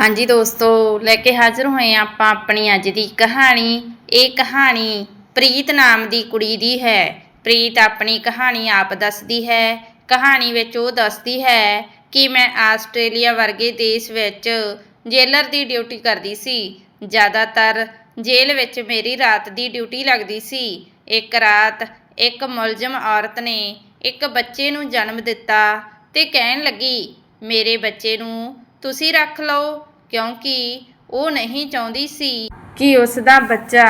ਹਾਂਜੀ ਦੋਸਤੋ, ਲੈ ਕੇ ਹਾਜ਼ਰ ਹੋਏ ਹਾਂ ਆਪਾਂ ਆਪਣੀ ਅੱਜ ਦੀ ਕਹਾਣੀ। ਇਹ ਕਹਾਣੀ ਪ੍ਰੀਤ ਨਾਮ ਦੀ ਕੁੜੀ ਦੀ ਹੈ। ਪ੍ਰੀਤ ਆਪਣੀ ਕਹਾਣੀ ਆਪ ਦੱਸਦੀ ਹੈ। ਕਹਾਣੀ ਵਿੱਚ ਉਹ ਦੱਸਦੀ ਹੈ ਕਿ ਮੈਂ ਆਸਟ੍ਰੇਲੀਆ ਵਰਗੇ ਦੇਸ਼ ਵਿੱਚ ਜੇਲਰ ਦੀ ਡਿਊਟੀ ਕਰਦੀ ਸੀ। ਜ਼ਿਆਦਾਤਰ ਜੇਲ੍ਹ ਵਿੱਚ ਮੇਰੀ ਰਾਤ ਦੀ ਡਿਊਟੀ ਲੱਗਦੀ ਸੀ। ਇੱਕ ਰਾਤ ਇੱਕ ਮੁਲਜ਼ਮ ਔਰਤ ਨੇ ਇੱਕ ਬੱਚੇ ਨੂੰ ਜਨਮ ਦਿੱਤਾ ਤੇ ਕਹਿਣ ਲੱਗੀ, ਮੇਰੇ ਬੱਚੇ ਨੂੰ ਤੁਸੀਂ ਰੱਖ ਲਓ ਕਿਉਂਕਿ ਉਹ ਨਹੀਂ ਚਾਹੁੰਦੀ ਸੀ ਕਿ ਉਸ ਦਾ ਬੱਚਾ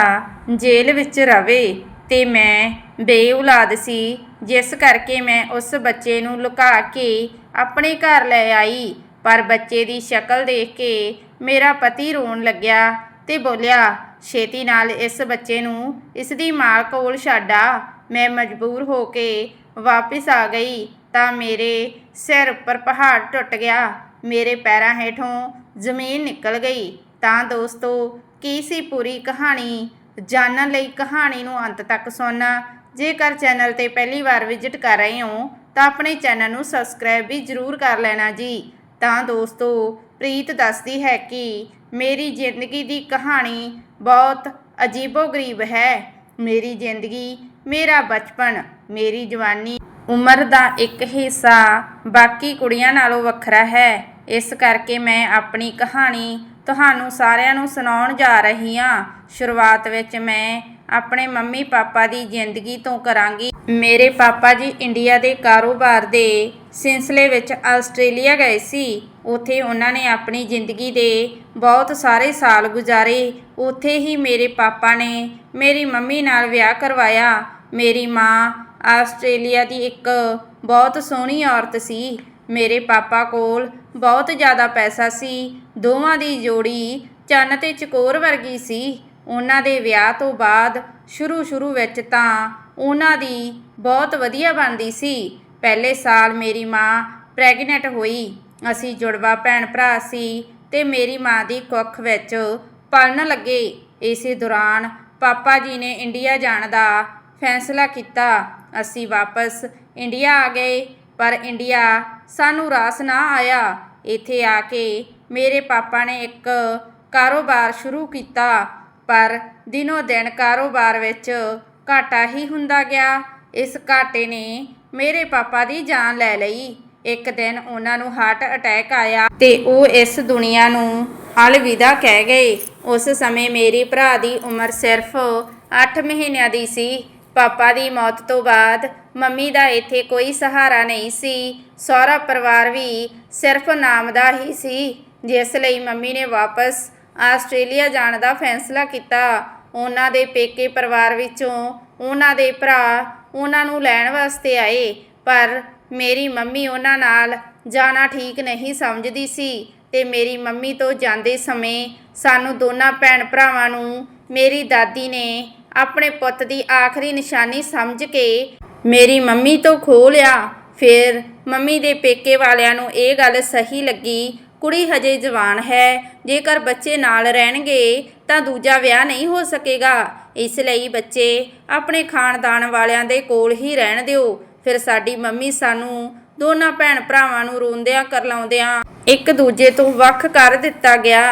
ਜੇਲ੍ਹ ਵਿੱਚ ਰਵੇ ਤੇ ਮੈਂ ਬੇਔਲਾਦ ਸੀ, ਜਿਸ ਕਰਕੇ ਮੈਂ ਉਸ ਬੱਚੇ ਨੂੰ ਲੁਕਾ ਕੇ ਆਪਣੇ ਘਰ ਲੈ ਆਈ। ਪਰ ਬੱਚੇ ਦੀ ਸ਼ਕਲ ਦੇਖ ਕੇ ਮੇਰਾ ਪਤੀ ਰੋਣ ਲੱਗਿਆ ਤੇ ਬੋਲਿਆ, ਛੇਤੀ ਨਾਲ ਇਸ ਬੱਚੇ ਨੂੰ ਇਸ ਦੀ ਮਾਂ ਕੋਲ ਛੱਡ ਆ। ਮੈਂ ਮਜਬੂਰ ਹੋ ਕੇ ਵਾਪਸ ਆ ਗਈ ਤਾਂ ਮੇਰੇ ਸਿਰ ਉੱਪਰ ਪਹਾੜ ਟੁੱਟ ਗਿਆ। ਮੇਰੇ ਪੈਰਾਂ ਹੇਠੋਂ ਜ਼ਮੀਨ ਨਿਕਲ ਗਈ। ਤਾਂ ਦੋਸਤੋ, ਕੀ ਸੀ ਪੂਰੀ ਕਹਾਣੀ? ਜਾਣਨ ਲਈ ਕਹਾਣੀ ਨੂੰ ਅੰਤ ਤੱਕ ਸੁਣਨਾ। ਜੇਕਰ ਚੈਨਲ ਤੇ ਪਹਿਲੀ ਵਾਰ ਵਿਜ਼ਿਟ ਕਰ ਰਹੇ ਹੋ, ਤਾਂ ਆਪਣੇ ਚੈਨਲ ਨੂੰ ਸਬਸਕ੍ਰਾਈਬ ਵੀ ਜ਼ਰੂਰ ਕਰ ਲੈਣਾ ਜੀ। ਤਾਂ ਦੋਸਤੋ, ਪ੍ਰੀਤ ਦੱਸਦੀ ਹੈ ਕਿ ਮੇਰੀ ਜ਼ਿੰਦਗੀ ਦੀ ਕਹਾਣੀ ਬਹੁਤ ਅਜੀਬੋ-ਗਰੀਬ ਹੈ। ਮੇਰੀ ਜ਼ਿੰਦਗੀ, ਮੇਰਾ ਬਚਪਨ, ਮੇਰੀ ਜਵਾਨੀ ਉਮਰ ਦਾ ਇੱਕ ਹਿੱਸਾ, ਬਾਕੀ ਕੁੜੀਆਂ ਨਾਲੋਂ ਵੱਖਰਾ ਹੈ। ਇਸ ਕਰਕੇ ਮੈਂ ਆਪਣੀ ਕਹਾਣੀ ਤੁਹਾਨੂੰ ਸਾਰਿਆਂ ਨੂੰ ਸੁਣਾਉਣ ਜਾ ਰਹੀ ਹਾਂ। ਸ਼ੁਰੂਆਤ ਵਿੱਚ ਮੈਂ ਆਪਣੇ ਮੰਮੀ ਪਾਪਾ ਦੀ ਜ਼ਿੰਦਗੀ ਤੋਂ ਕਰਾਂਗੀ। ਮੇਰੇ ਪਾਪਾ ਜੀ ਇੰਡੀਆ ਦੇ ਕਾਰੋਬਾਰ ਦੇ ਸਿਲਸਿਲੇ ਵਿੱਚ ਆਸਟ੍ਰੇਲੀਆ ਗਏ ਸੀ। ਉੱਥੇ ਉਹਨਾਂ ਨੇ ਆਪਣੀ ਜ਼ਿੰਦਗੀ ਦੇ ਬਹੁਤ ਸਾਰੇ ਸਾਲ ਗੁਜ਼ਾਰੇ। ਉੱਥੇ ਹੀ ਮੇਰੇ ਪਾਪਾ ਨੇ ਮੇਰੀ ਮੰਮੀ ਨਾਲ ਵਿਆਹ ਕਰਵਾਇਆ। ਮੇਰੀ ਮਾਂ ਆਸਟ੍ਰੇਲੀਆ ਦੀ ਇੱਕ ਬਹੁਤ ਸੋਹਣੀ ਔਰਤ ਸੀ। ਮੇਰੇ ਪਾਪਾ ਕੋਲ ਬਹੁਤ ਜ਼ਿਆਦਾ ਪੈਸਾ ਸੀ। ਦੋਵਾਂ ਦੀ ਜੋੜੀ ਚੰਨ ਤੇ ਚਕੋਰ ਵਰਗੀ ਸੀ। ਉਹਨਾਂ ਦੇ ਵਿਆਹ ਤੋਂ ਬਾਅਦ ਸ਼ੁਰੂ ਸ਼ੁਰੂ ਵਿੱਚ ਤਾਂ ਉਹਨਾਂ ਦੀ ਬਹੁਤ ਵਧੀਆ ਬਣਦੀ ਸੀ। ਪਹਿਲੇ ਸਾਲ ਮੇਰੀ ਮਾਂ ਪ੍ਰੈਗਨੈਂਟ ਹੋਈ। ਅਸੀਂ ਜੁੜਵਾ ਭੈਣ ਭਰਾ ਸੀ ਤੇ ਮੇਰੀ ਮਾਂ ਦੀ ਕੁੱਖ ਵਿੱਚ ਪਲਣ ਲੱਗੇ। ਇਸੇ ਦੌਰਾਨ ਪਾਪਾ ਜੀ ਨੇ ਇੰਡੀਆ ਜਾਣ ਦਾ ਫੈਸਲਾ ਕੀਤਾ। ਅਸੀਂ ਵਾਪਸ ਇੰਡੀਆ ਆ ਗਏ, ਪਰ ਇੰਡੀਆ ਸਾਨੂੰ ਰਾਸ ਨਾ ਆਇਆ। ਇੱਥੇ ਆ ਕੇ ਮੇਰੇ ਪਾਪਾ ਨੇ ਇੱਕ ਕਾਰੋਬਾਰ ਸ਼ੁਰੂ ਕੀਤਾ, ਪਰ ਦਿਨੋ ਦਿਨ ਕਾਰੋਬਾਰ ਵਿੱਚ ਘਾਟਾ ਹੀ ਹੁੰਦਾ ਗਿਆ। ਇਸ ਘਾਟੇ ਨੇ ਮੇਰੇ ਪਾਪਾ ਦੀ ਜਾਨ ਲੈ ਲਈ। ਇੱਕ ਦਿਨ ਉਹਨਾਂ ਨੂੰ ਹਾਰਟ ਅਟੈਕ ਆਇਆ ਤੇ ਉਹ ਇਸ ਦੁਨੀਆ ਨੂੰ ਅਲਵਿਦਾ ਕਹਿ ਗਏ। ਉਸ ਸਮੇਂ ਮੇਰੇ ਭਰਾ ਦੀ ਉਮਰ ਸਿਰਫ 8 ਮਹੀਨਿਆਂ ਦੀ ਸੀ। ਪਾਪਾ ਦੀ ਮੌਤ ਤੋਂ ਬਾਅਦ ਮੰਮੀ ਦਾ ਇੱਥੇ ਕੋਈ ਸਹਾਰਾ ਨਹੀਂ ਸੀ। ਸਹੁਰਾ ਪਰਿਵਾਰ ਵੀ ਸਿਰਫ ਨਾਮ ਦਾ ਹੀ ਸੀ, ਜਿਸ ਲਈ ਮੰਮੀ ਨੇ ਵਾਪਸ ਆਸਟ੍ਰੇਲੀਆ ਜਾਣ ਦਾ ਫੈਸਲਾ ਕੀਤਾ। ਉਹਨਾਂ ਦੇ ਪੇਕੇ ਪਰਿਵਾਰ ਵਿੱਚੋਂ ਉਹਨਾਂ ਦੇ ਭਰਾ ਉਹਨਾਂ ਨੂੰ ਲੈਣ ਵਾਸਤੇ ਆਏ, ਪਰ ਮੇਰੀ ਮੰਮੀ ਉਹਨਾਂ ਨਾਲ ਜਾਣਾ ਠੀਕ ਨਹੀਂ ਸਮਝਦੀ ਸੀ ਤੇ ਮੇਰੀ ਮੰਮੀ ਤੋਂ ਜਾਂਦੇ ਸਮੇਂ ਸਾਨੂੰ ਦੋਨਾਂ ਭੈਣ ਭਰਾਵਾਂ ਨੂੰ, ਮੇਰੀ ਦਾਦੀ ਨੇ ਆਪਣੇ ਪੁੱਤ ਦੀ ਆਖਰੀ ਨਿਸ਼ਾਨੀ ਸਮਝ ਕੇ ਮੇਰੀ ਮੰਮੀ ਤੋਂ ਖੋਹ ਲਿਆ। ਫਿਰ ਮੰਮੀ ਦੇ ਪੇਕੇ ਵਾਲਿਆਂ ਨੂੰ ਇਹ ਗੱਲ ਸਹੀ ਲੱਗੀ, ਕੁੜੀ ਹਜੇ ਜਵਾਨ ਹੈ, ਜੇਕਰ ਬੱਚੇ ਨਾਲ ਰਹਿਣਗੇ ਤਾਂ ਦੂਜਾ ਵਿਆਹ ਨਹੀਂ ਹੋ ਸਕੇਗਾ। ਇਸ ਲਈ ਬੱਚੇ ਆਪਣੇ ਖਾਨਦਾਨ ਵਾਲਿਆਂ ਦੇ ਕੋਲ ਹੀ ਰਹਿਣ ਦਿਓ। ਫਿਰ ਸਾਡੀ ਮੰਮੀ ਸਾਨੂੰ ਦੋਨਾਂ ਭੈਣ ਭਰਾਵਾਂ ਨੂੰ ਰੋਂਦਿਆਂ ਕਰਲਾਉਂਦਿਆਂ ਇੱਕ ਦੂਜੇ ਤੋਂ ਵੱਖ ਕਰ ਦਿੱਤਾ ਗਿਆ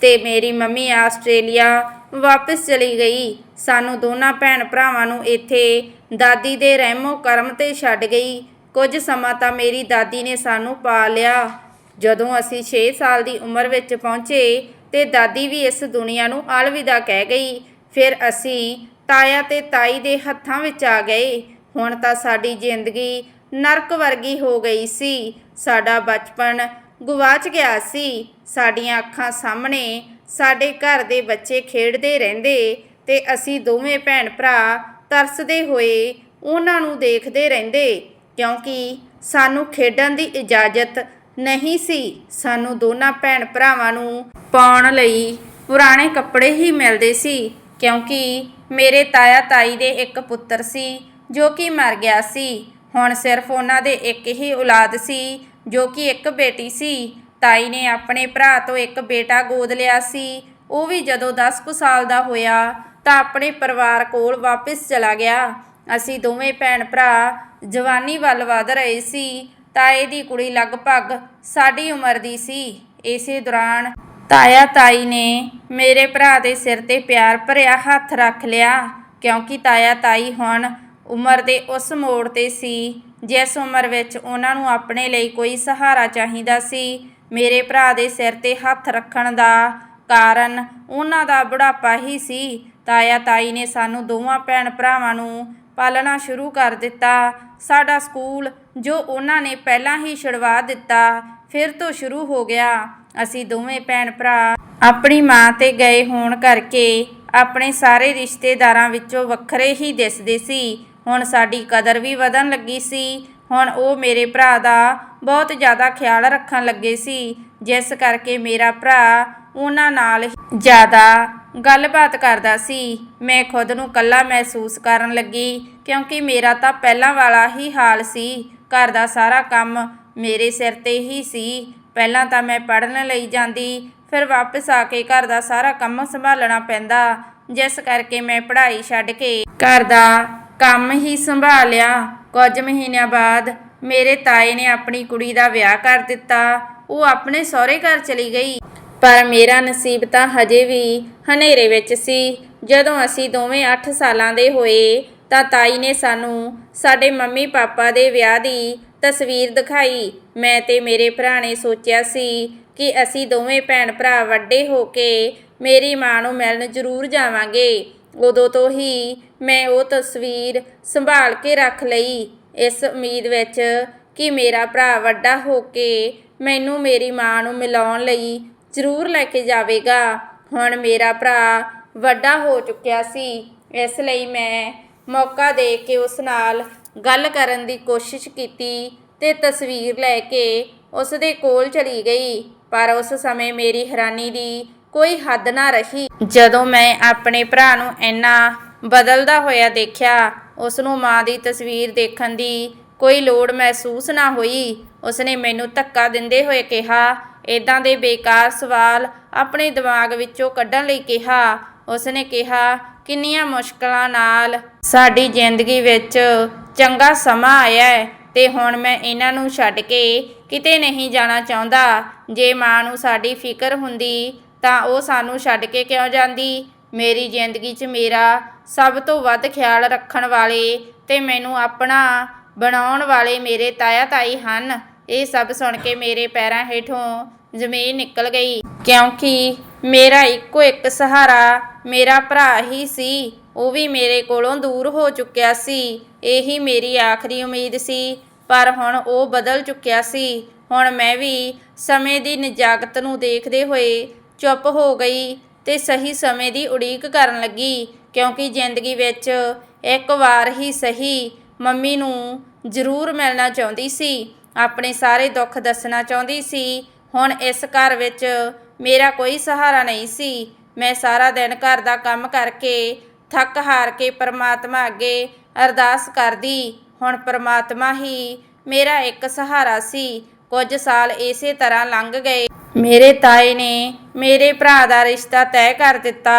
ਤੇ ਮੇਰੀ ਮੰਮੀ ਆਸਟ੍ਰੇਲੀਆ ਵਾਪਸ ਚਲੀ ਗਈ। ਸਾਨੂੰ ਦੋਨਾਂ ਭੈਣ ਭਰਾਵਾਂ ਨੂੰ ਇੱਥੇ ਦਾਦੀ ਦੇ ਰਹਿਮੋ ਕਰਮ ਤੇ ਛੱਡ ਗਈ। ਕੁਝ ਸਮਾਂ ਤਾਂ ਮੇਰੀ ਦਾਦੀ ਨੇ ਸਾਨੂੰ ਪਾ ਲਿਆ। ਜਦੋਂ ਅਸੀਂ 6 ਸਾਲ ਦੀ ਉਮਰ ਵਿੱਚ ਪਹੁੰਚੇ ਤੇ ਦਾਦੀ ਵੀ ਇਸ ਦੁਨੀਆ ਨੂੰ ਅਲਵਿਦਾ ਕਹਿ ਗਈ। ਫਿਰ ਅਸੀਂ ਤਾਇਆ ਤੇ ਤਾਈ ਦੇ ਹੱਥਾਂ ਵਿੱਚ ਆ ਗਏ। ਹੁਣ ਤਾਂ ਸਾਡੀ ਜ਼ਿੰਦਗੀ ਨਰਕ ਵਰਗੀ ਹੋ ਗਈ ਸੀ। ਸਾਡਾ ਬਚਪਨ ਗੁਆਚ ਗਿਆ ਸੀ। ਸਾਡੀਆਂ ਅੱਖਾਂ ਸਾਹਮਣੇ ਸਾਡੇ ਘਰ ਦੇ ਬੱਚੇ ਖੇਡਦੇ ਰਹਿੰਦੇ ਤੇ ਅਸੀਂ ਦੋਵੇਂ ਭੈਣ ਭਰਾ ਤਰਸਦੇ ਹੋਏ ਉਹਨਾਂ ਨੂੰ ਦੇਖਦੇ ਰਹਿੰਦੇ, ਕਿਉਂਕਿ ਸਾਨੂੰ ਖੇਡਣ ਦੀ ਇਜਾਜ਼ਤ ਨਹੀਂ ਸੀ। ਸਾਨੂੰ ਦੋਨਾਂ ਭੈਣ ਭਰਾਵਾਂ ਨੂੰ ਪਾਉਣ ਲਈ ਪੁਰਾਣੇ ਕੱਪੜੇ ਹੀ ਮਿਲਦੇ ਸੀ, ਕਿਉਂਕਿ ਮੇਰੇ ਤਾਇਆ ਤਾਈ ਦੇ ਇੱਕ ਪੁੱਤਰ ਸੀ, ਜੋ ਕਿ ਮਰ ਗਿਆ ਸੀ। ਹੁਣ ਸਿਰਫ ਉਹਨਾਂ ਦੇ ਇੱਕ ਹੀ ਔਲਾਦ ਸੀ, ਜੋ ਕਿ ਇੱਕ ਬੇਟੀ ਸੀ। ਤਾਈ ਨੇ ਆਪਣੇ ਭਰਾ ਤੋਂ ਇੱਕ ਬੇਟਾ ਗੋਦ ਲਿਆ ਸੀ। ਉਹ ਵੀ ਜਦੋਂ 10 ਕੁ ਸਾਲ ਦਾ ਹੋਇਆ ਤਾਂ ਆਪਣੇ ਪਰਿਵਾਰ ਕੋਲ ਵਾਪਸ ਚਲਾ ਗਿਆ। ਅਸੀਂ ਦੋਵੇਂ ਭੈਣ ਭਰਾ ਜਵਾਨੀ ਵੱਲ ਵਧ ਰਹੇ ਸੀ ਤਾਏ ਦੀ ਕੁੜੀ ਲਗਭਗ ਸਾਡੀ ਉਮਰ ਦੀ ਸੀ। ਇਸੇ ਦੌਰਾਨ ਤਾਇਆ ਤਾਈ ਨੇ ਮੇਰੇ ਭਰਾ ਦੇ ਸਿਰ ਤੇ ਪਿਆਰ ਭਰਿਆ ਹੱਥ ਰੱਖ ਲਿਆ ਕਿਉਂਕਿ ਤਾਇਆ ਤਾਈ ਹੁਣ ਉਮਰ ਦੇ ਉਸ ਮੋੜ ਤੇ ਸੀ। ਜਿਸ ਉਮਰ ਵਿੱਚ ਉਹਨਾਂ ਨੂੰ ਆਪਣੇ ਲਈ ਕੋਈ ਸਹਾਰਾ ਚਾਹੀਦਾ ਸੀ ਮੇਰੇ ਭਰਾ ਦੇ ਸਿਰ ਤੇ ਹੱਥ ਰੱਖਣ ਦਾ ਕਾਰਨ ਉਹਨਾਂ ਦਾ ਬੁਢਾਪਾ ਹੀ ਸੀ। ਤਾਇਆ ਤਾਈ ਨੇ ਸਾਨੂੰ ਦੋਵਾਂ ਭੈਣ ਭਰਾਵਾਂ ਨੂੰ ਪਾਲਣਾ ਸ਼ੁਰੂ ਕਰ ਦਿੱਤਾ। ਸਾਡਾ ਸਕੂਲ ਜੋ ਉਹਨਾਂ ਨੇ ਪਹਿਲਾਂ ਹੀ ਛੁਡਵਾ ਦਿੱਤਾ, ਫਿਰ ਤੋਂ ਸ਼ੁਰੂ ਹੋ ਗਿਆ। ਅਸੀਂ ਦੋਵੇਂ ਭੈਣ ਭਰਾ ਆਪਣੀ ਮਾਂ ਤੇ ਗਏ ਹੋਣ ਕਰਕੇ ਆਪਣੇ ਸਾਰੇ ਰਿਸ਼ਤੇਦਾਰਾਂ ਵਿੱਚੋਂ ਵੱਖਰੇ ਹੀ ਦਿਸਦੇ ਸੀ। ਹੁਣ ਸਾਡੀ ਕਦਰ ਵੀ ਵਧਣ ਲੱਗੀ ਸੀ। ਹੁਣ ਉਹ ਮੇਰੇ ਭਰਾ ਦਾ ਬਹੁਤ ਜ਼ਿਆਦਾ ਖਿਆਲ ਰੱਖਣ ਲੱਗੇ ਸੀ, ਜਿਸ ਕਰਕੇ ਮੇਰਾ ਭਰਾ ਉਹਨਾਂ ਨਾਲ ਜ਼ਿਆਦਾ ਗੱਲਬਾਤ ਕਰਦਾ ਸੀ। ਮੈਂ ਖੁਦ ਨੂੰ ਕੱਲਾ ਮਹਿਸੂਸ ਕਰਨ ਲੱਗੀ, ਕਿਉਂਕਿ ਮੇਰਾ ਤਾਂ ਪਹਿਲਾਂ ਵਾਲਾ ਹੀ ਹਾਲ ਸੀ। ਘਰ ਦਾ ਸਾਰਾ ਕੰਮ ਮੇਰੇ ਸਿਰ ਤੇ ਹੀ ਸੀ। ਪਹਿਲਾਂ ਤਾਂ ਮੈਂ ਪੜ੍ਹਨ ਲਈ ਜਾਂਦੀ, ਫਿਰ ਵਾਪਸ ਆ ਕੇ ਘਰ ਦਾ ਸਾਰਾ ਕੰਮ ਸੰਭਾਲਣਾ ਪੈਂਦਾ, ਜਿਸ ਕਰਕੇ ਮੈਂ ਪੜ੍ਹਾਈ ਛੱਡ ਕੇ ਘਰ ਦਾ ਕੰਮ ਹੀ ਸੰਭਾਲਿਆ। ਕੁਝ ਮਹੀਨਿਆਂ ਬਾਅਦ ਮੇਰੇ ਤਾਏ ਨੇ ਆਪਣੀ ਕੁੜੀ ਦਾ ਵਿਆਹ ਕਰ ਦਿੱਤਾ। ਉਹ ਆਪਣੇ ਸਹੁਰੇ ਘਰ ਚਲੀ ਗਈ। ਪਰ ਮੇਰਾ ਨਸੀਬ ਤਾਂ ਹਜੇ ਵੀ ਹਨੇਰੇ ਵਿੱਚ ਸੀ। ਜਦੋਂ ਅਸੀਂ ਦੋਵੇਂ 8 ਸਾਲਾਂ ਦੇ ਹੋਏ, ਤਾਂ ਤਾਈ ਨੇ ਸਾਨੂੰ ਸਾਡੇ ਮੰਮੀ ਪਾਪਾ ਦੇ ਵਿਆਹ ਦੀ ਤਸਵੀਰ ਦਿਖਾਈ। ਮੈਂ ਤੇ ਮੇਰੇ ਭਰਾ ਨੇ ਸੋਚਿਆ ਸੀ ਕਿ ਅਸੀਂ ਦੋਵੇਂ ਭੈਣ ਭਰਾ ਵੱਡੇ ਹੋ ਕੇ ਮੇਰੀ ਮਾਂ ਨੂੰ ਮਿਲਣ ਜ਼ਰੂਰ ਜਾਵਾਂਗੇ। ਉਦੋਂ ਤੋਂ ਹੀ ਮੈਂ ਉਹ ਤਸਵੀਰ ਸੰਭਾਲ ਕੇ ਰੱਖ ਲਈ। ਇਸ ਉਮੀਦ ਵਿੱਚ ਕਿ ਮੇਰਾ ਭਰਾ ਵੱਡਾ ਹੋ ਕੇ ਮੈਨੂੰ ਮੇਰੀ ਮਾਂ ਨੂੰ ਮਿਲਾਉਣ ਲਈ ਜ਼ਰੂਰ ਲੈ ਕੇ ਜਾਵੇਗਾ। ਹੁਣ ਮੇਰਾ ਭਰਾ ਵੱਡਾ ਹੋ ਚੁੱਕਿਆ ਸੀ, ਇਸ ਲਈ ਮੈਂ ਮੌਕਾ ਦੇ ਕੇ ਉਸ ਨਾਲ ਗੱਲ ਕਰਨ ਦੀ ਕੋਸ਼ਿਸ਼ ਕੀਤੀ ਤੇ ਤਸਵੀਰ ਲੈ ਕੇ ਉਸ ਦੇ ਕੋਲ ਚਲੀ ਗਈ। ਪਰ ਉਸ ਸਮੇਂ ਮੇਰੀ ਹੈਰਾਨੀ ਦੀ ਕੋਈ ਹੱਦ ਨਾ ਰਹੀ। ਜਦੋਂ ਮੈਂ ਆਪਣੇ ਭਰਾ ਨੂੰ ਇੰਨਾ ਬਦਲਦਾ ਹੋਇਆ ਦੇਖਿਆ ਉਸ ਨੂੰ ਮਾਂ ਦੀ ਤਸਵੀਰ ਦੇਖਣ ਦੀ ਕੋਈ ਲੋੜ ਮਹਿਸੂਸ ਨਾ ਹੋਈ। ਉਸਨੇ ਮੈਨੂੰ ਧੱਕਾ ਦਿੰਦੇ ਹੋਏ ਕਿਹਾ ਇਦਾਂ ਦੇ ਬੇਕਾਰ ਸਵਾਲ ਆਪਣੇ ਦਿਮਾਗ ਵਿੱਚੋਂ ਕੱਢਣ ਲਈ ਕਿਹਾ। ਉਸਨੇ ਕਿਹਾ, ਕਿੰਨੀਆਂ ਮੁਸ਼ਕਲਾਂ ਨਾਲ ਸਾਡੀ ਜ਼ਿੰਦਗੀ ਵਿੱਚ ਚੰਗਾ ਸਮਾਂ ਆਇਆ ਹੈ ਤੇ ਹੁਣ ਮੈਂ ਇਹਨਾਂ ਨੂੰ ਛੱਡ ਕੇ ਕਿਤੇ ਨਹੀਂ ਜਾਣਾ ਚਾਹੁੰਦਾ। ਜੇ ਮਾਂ ਨੂੰ ਸਾਡੀ ਫਿਕਰ ਹੁੰਦੀ ਤਾਂ ਉਹ ਸਾਨੂੰ ਛੱਡ ਕੇ ਕਿਉਂ ਜਾਂਦੀ? ਮੇਰੀ ਜ਼ਿੰਦਗੀ 'ਚ ਮੇਰਾ ਸਭ ਤੋਂ ਵੱਧ ਖਿਆਲ ਰੱਖਣ ਵਾਲੇ ਤੇ ਮੈਨੂੰ ਆਪਣਾ ਬਣਾਉਣ ਵਾਲੇ ਮੇਰੇ ਤਾਇਆ ਤਾਈ ਹਨ। ਇਹ ਸਭ ਸੁਣ ਕੇ ਮੇਰੇ ਪੈਰਾਂ ਹੇਠੋਂ ਜ਼ਮੀਨ ਨਿਕਲ ਗਈ। ਕਿਉਂਕਿ ਮੇਰਾ ਇੱਕੋ ਇੱਕ ਸਹਾਰਾ ਮੇਰਾ ਭਰਾ ਹੀ ਸੀ। ਉਹ ਵੀ ਮੇਰੇ ਕੋਲੋਂ ਦੂਰ ਹੋ ਚੁੱਕਿਆ ਸੀ। ਇਹੀ ਮੇਰੀ ਆਖਰੀ ਉਮੀਦ ਸੀ। ਪਰ ਹੁਣ ਉਹ ਬਦਲ ਚੁੱਕਿਆ ਸੀ। ਹੁਣ ਮੈਂ ਵੀ ਸਮੇਂ ਦੀ ਨਿਜਾਕਤ ਨੂੰ ਦੇਖਦੇ ਹੋਏ ਚੁੱਪ ਹੋ ਗਈ ਤੇ ਸਹੀ ਸਮੇਂ ਦੀ ਉਡੀਕ ਕਰਨ ਲੱਗੀ। ਕਿਉਂਕਿ ਜ਼ਿੰਦਗੀ ਵਿੱਚ ਇੱਕ ਵਾਰ ਹੀ ਸਹੀ ਮੰਮੀ ਨੂੰ ਜ਼ਰੂਰ ਮਿਲਣਾ ਚਾਹੁੰਦੀ ਸੀ, ਆਪਣੇ ਸਾਰੇ ਦੁੱਖ ਦੱਸਣਾ ਚਾਹੁੰਦੀ ਸੀ। ਹੁਣ ਇਸ ਘਰ ਵਿੱਚ ਮੇਰਾ ਕੋਈ ਸਹਾਰਾ ਨਹੀਂ ਸੀ। ਮੈਂ ਸਾਰਾ ਦਿਨ ਘਰ ਦਾ ਕੰਮ ਕਰਕੇ ਥੱਕ ਹਾਰ ਕੇ ਪਰਮਾਤਮਾ ਅੱਗੇ ਅਰਦਾਸ ਕਰਦੀ। ਹੁਣ ਪਰਮਾਤਮਾ ਹੀ ਮੇਰਾ ਇੱਕ ਸਹਾਰਾ ਸੀ। ਕੁਝ ਸਾਲ ਇਸੇ ਤਰ੍ਹਾਂ ਲੰਘ ਗਏ। ਮੇਰੇ ਤਾਏ ਨੇ ਮੇਰੇ ਭਰਾ ਦਾ ਰਿਸ਼ਤਾ ਤੈਅ ਕਰ ਦਿੱਤਾ।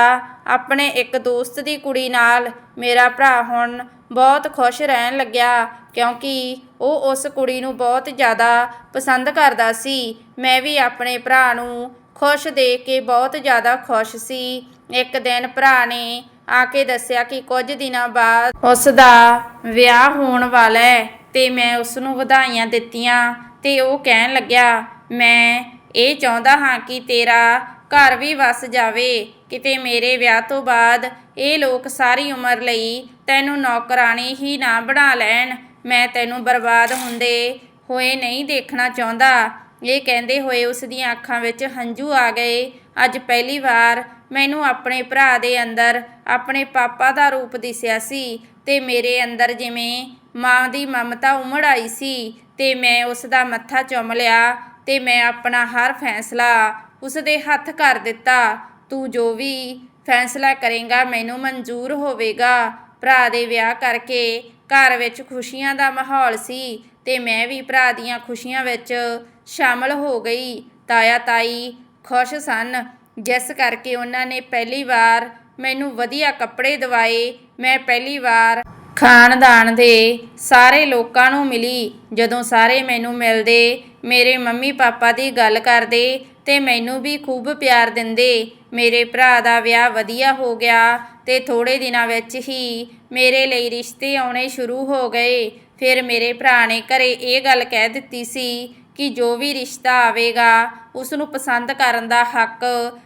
ਆਪਣੇ ਇੱਕ ਦੋਸਤ ਦੀ ਕੁੜੀ ਨਾਲ ਮੇਰਾ ਭਰਾ ਹੁਣ ਬਹੁਤ ਖੁਸ਼ ਰਹਿਣ ਲੱਗਿਆ ਕਿਉਂਕਿ ਉਹ ਉਸ ਕੁੜੀ ਨੂੰ ਬਹੁਤ ਜ਼ਿਆਦਾ ਪਸੰਦ ਕਰਦਾ ਸੀ। ਮੈਂ ਵੀ ਆਪਣੇ ਭਰਾ ਨੂੰ ਖੁਸ਼ ਦੇਖ ਕੇ ਬਹੁਤ ਜ਼ਿਆਦਾ ਖੁਸ਼ ਸੀ। ਇੱਕ ਦਿਨ ਭਰਾ ਨੇ ਆ ਕੇ ਦੱਸਿਆ ਕਿ ਕੁਝ ਦਿਨਾਂ ਬਾਅਦ ਉਸ ਦਾ ਵਿਆਹ ਹੋਣ ਵਾਲਾ ਹੈ ਤੇ ਮੈਂ ਉਸ ਨੂੰ ਵਧਾਈਆਂ ਦਿੱਤੀਆਂ ਤੇ ਉਹ ਕਹਿਣ ਲੱਗਿਆ, ਮੈਂ ਇਹ ਚਾਹੁੰਦਾ ਹਾਂ ਕਿ ਤੇਰਾ ਘਰ ਵੀ ਵਸ ਜਾਵੇ। ਕਿਤੇ ਮੇਰੇ ਵਿਆਹ ਤੋਂ ਬਾਅਦ ਇਹ ਲੋਕ ਸਾਰੀ ਉਮਰ ਲਈ ਤੈਨੂੰ ਨੌਕਰਾਣੀ ਹੀ ਨਾ ਬਣਾ ਲੈਣ। ਮੈਂ ਤੈਨੂੰ ਬਰਬਾਦ ਹੁੰਦੇ ਹੋਏ ਨਹੀਂ ਦੇਖਣਾ ਚਾਹੁੰਦਾ। ਇਹ ਕਹਿੰਦੇ ਹੋਏ ਉਸ ਦੀਆਂ ਅੱਖਾਂ ਵਿੱਚ ਹੰਝੂ ਆ ਗਏ। ਅੱਜ ਪਹਿਲੀ ਵਾਰ ਮੈਨੂੰ ਆਪਣੇ ਭਰਾ ਦੇ ਅੰਦਰ ਆਪਣੇ ਪਾਪਾ ਦਾ ਰੂਪ ਦਿਸਿਆ ਸੀ ਤੇ ਮੇਰੇ ਅੰਦਰ ਜਿਵੇਂ ਮਾਂ ਦੀ ਮਮਤਾ ਉਮੜ ਆਈ ਸੀ ਤੇ ਮੈਂ ਉਸ ਦਾ ਮੱਥਾ ਚੁੰਮ ਲਿਆ। ਤੇ ਮੈਂ ਆਪਣਾ ਹਰ ਫੈਸਲਾ ਉਸ ਦੇ ਹੱਥ ਕਰ ਦਿੱਤਾ। ਤੂੰ ਜੋ ਵੀ ਫੈਸਲਾ ਕਰੇਗਾ, ਮੈਨੂੰ ਮਨਜ਼ੂਰ ਹੋਵੇਗਾ। ਭਰਾ ਦੇ ਵਿਆਹ ਕਰਕੇ ਘਰ ਵਿੱਚ ਖੁਸ਼ੀਆਂ ਦਾ ਮਾਹੌਲ ਸੀ ਤੇ ਮੈਂ ਵੀ ਭਰਾ ਦੀਆਂ ਖੁਸ਼ੀਆਂ ਵਿੱਚ ਸ਼ਾਮਲ ਹੋ ਗਈ। ਤਾਇਆ ਤਾਈ ਖੁਸ਼ ਸਨ। ਜਿਸ ਕਰਕੇ ਉਹਨਾਂ ਨੇ ਪਹਿਲੀ ਵਾਰ ਮੈਨੂੰ ਵਧੀਆ ਕੱਪੜੇ ਦਿਵਾਏ। ਮੈਂ ਪਹਿਲੀ ਵਾਰ ਖਾਨਦਾਨ ਦੇ ਸਾਰੇ ਲੋਕਾਂ ਨੂੰ ਮਿਲੀ। ਜਦੋਂ ਸਾਰੇ ਮੈਨੂੰ ਮਿਲਦੇ ਮੇਰੇ ਮੰਮੀ ਪਾਪਾ ਦੀ ਗੱਲ ਕਰਦੇ ਤੇ ਮੈਨੂੰ ਵੀ ਖੂਬ ਪਿਆਰ ਦਿੰਦੇ। ਮੇਰੇ ਭਰਾ ਦਾ ਵਿਆਹ ਵਧੀਆ ਹੋ ਗਿਆ ਤੇ ਥੋੜੇ ਦਿਨਾਂ ਵਿੱਚ ਹੀ ਮੇਰੇ ਲਈ ਰਿਸ਼ਤੇ ਆਉਣੇ ਸ਼ੁਰੂ ਹੋ ਗਏ। ਫਿਰ ਮੇਰੇ ਭਰਾ ਨੇ ਘਰੇ ਇਹ ਗੱਲ ਕਹਿ ਦਿੱਤੀ ਸੀ ਕਿ ਜੋ ਵੀ ਰਿਸ਼ਤਾ ਆਵੇਗਾ ਉਸ ਨੂੰ ਪਸੰਦ ਕਰਨ ਦਾ ਹੱਕ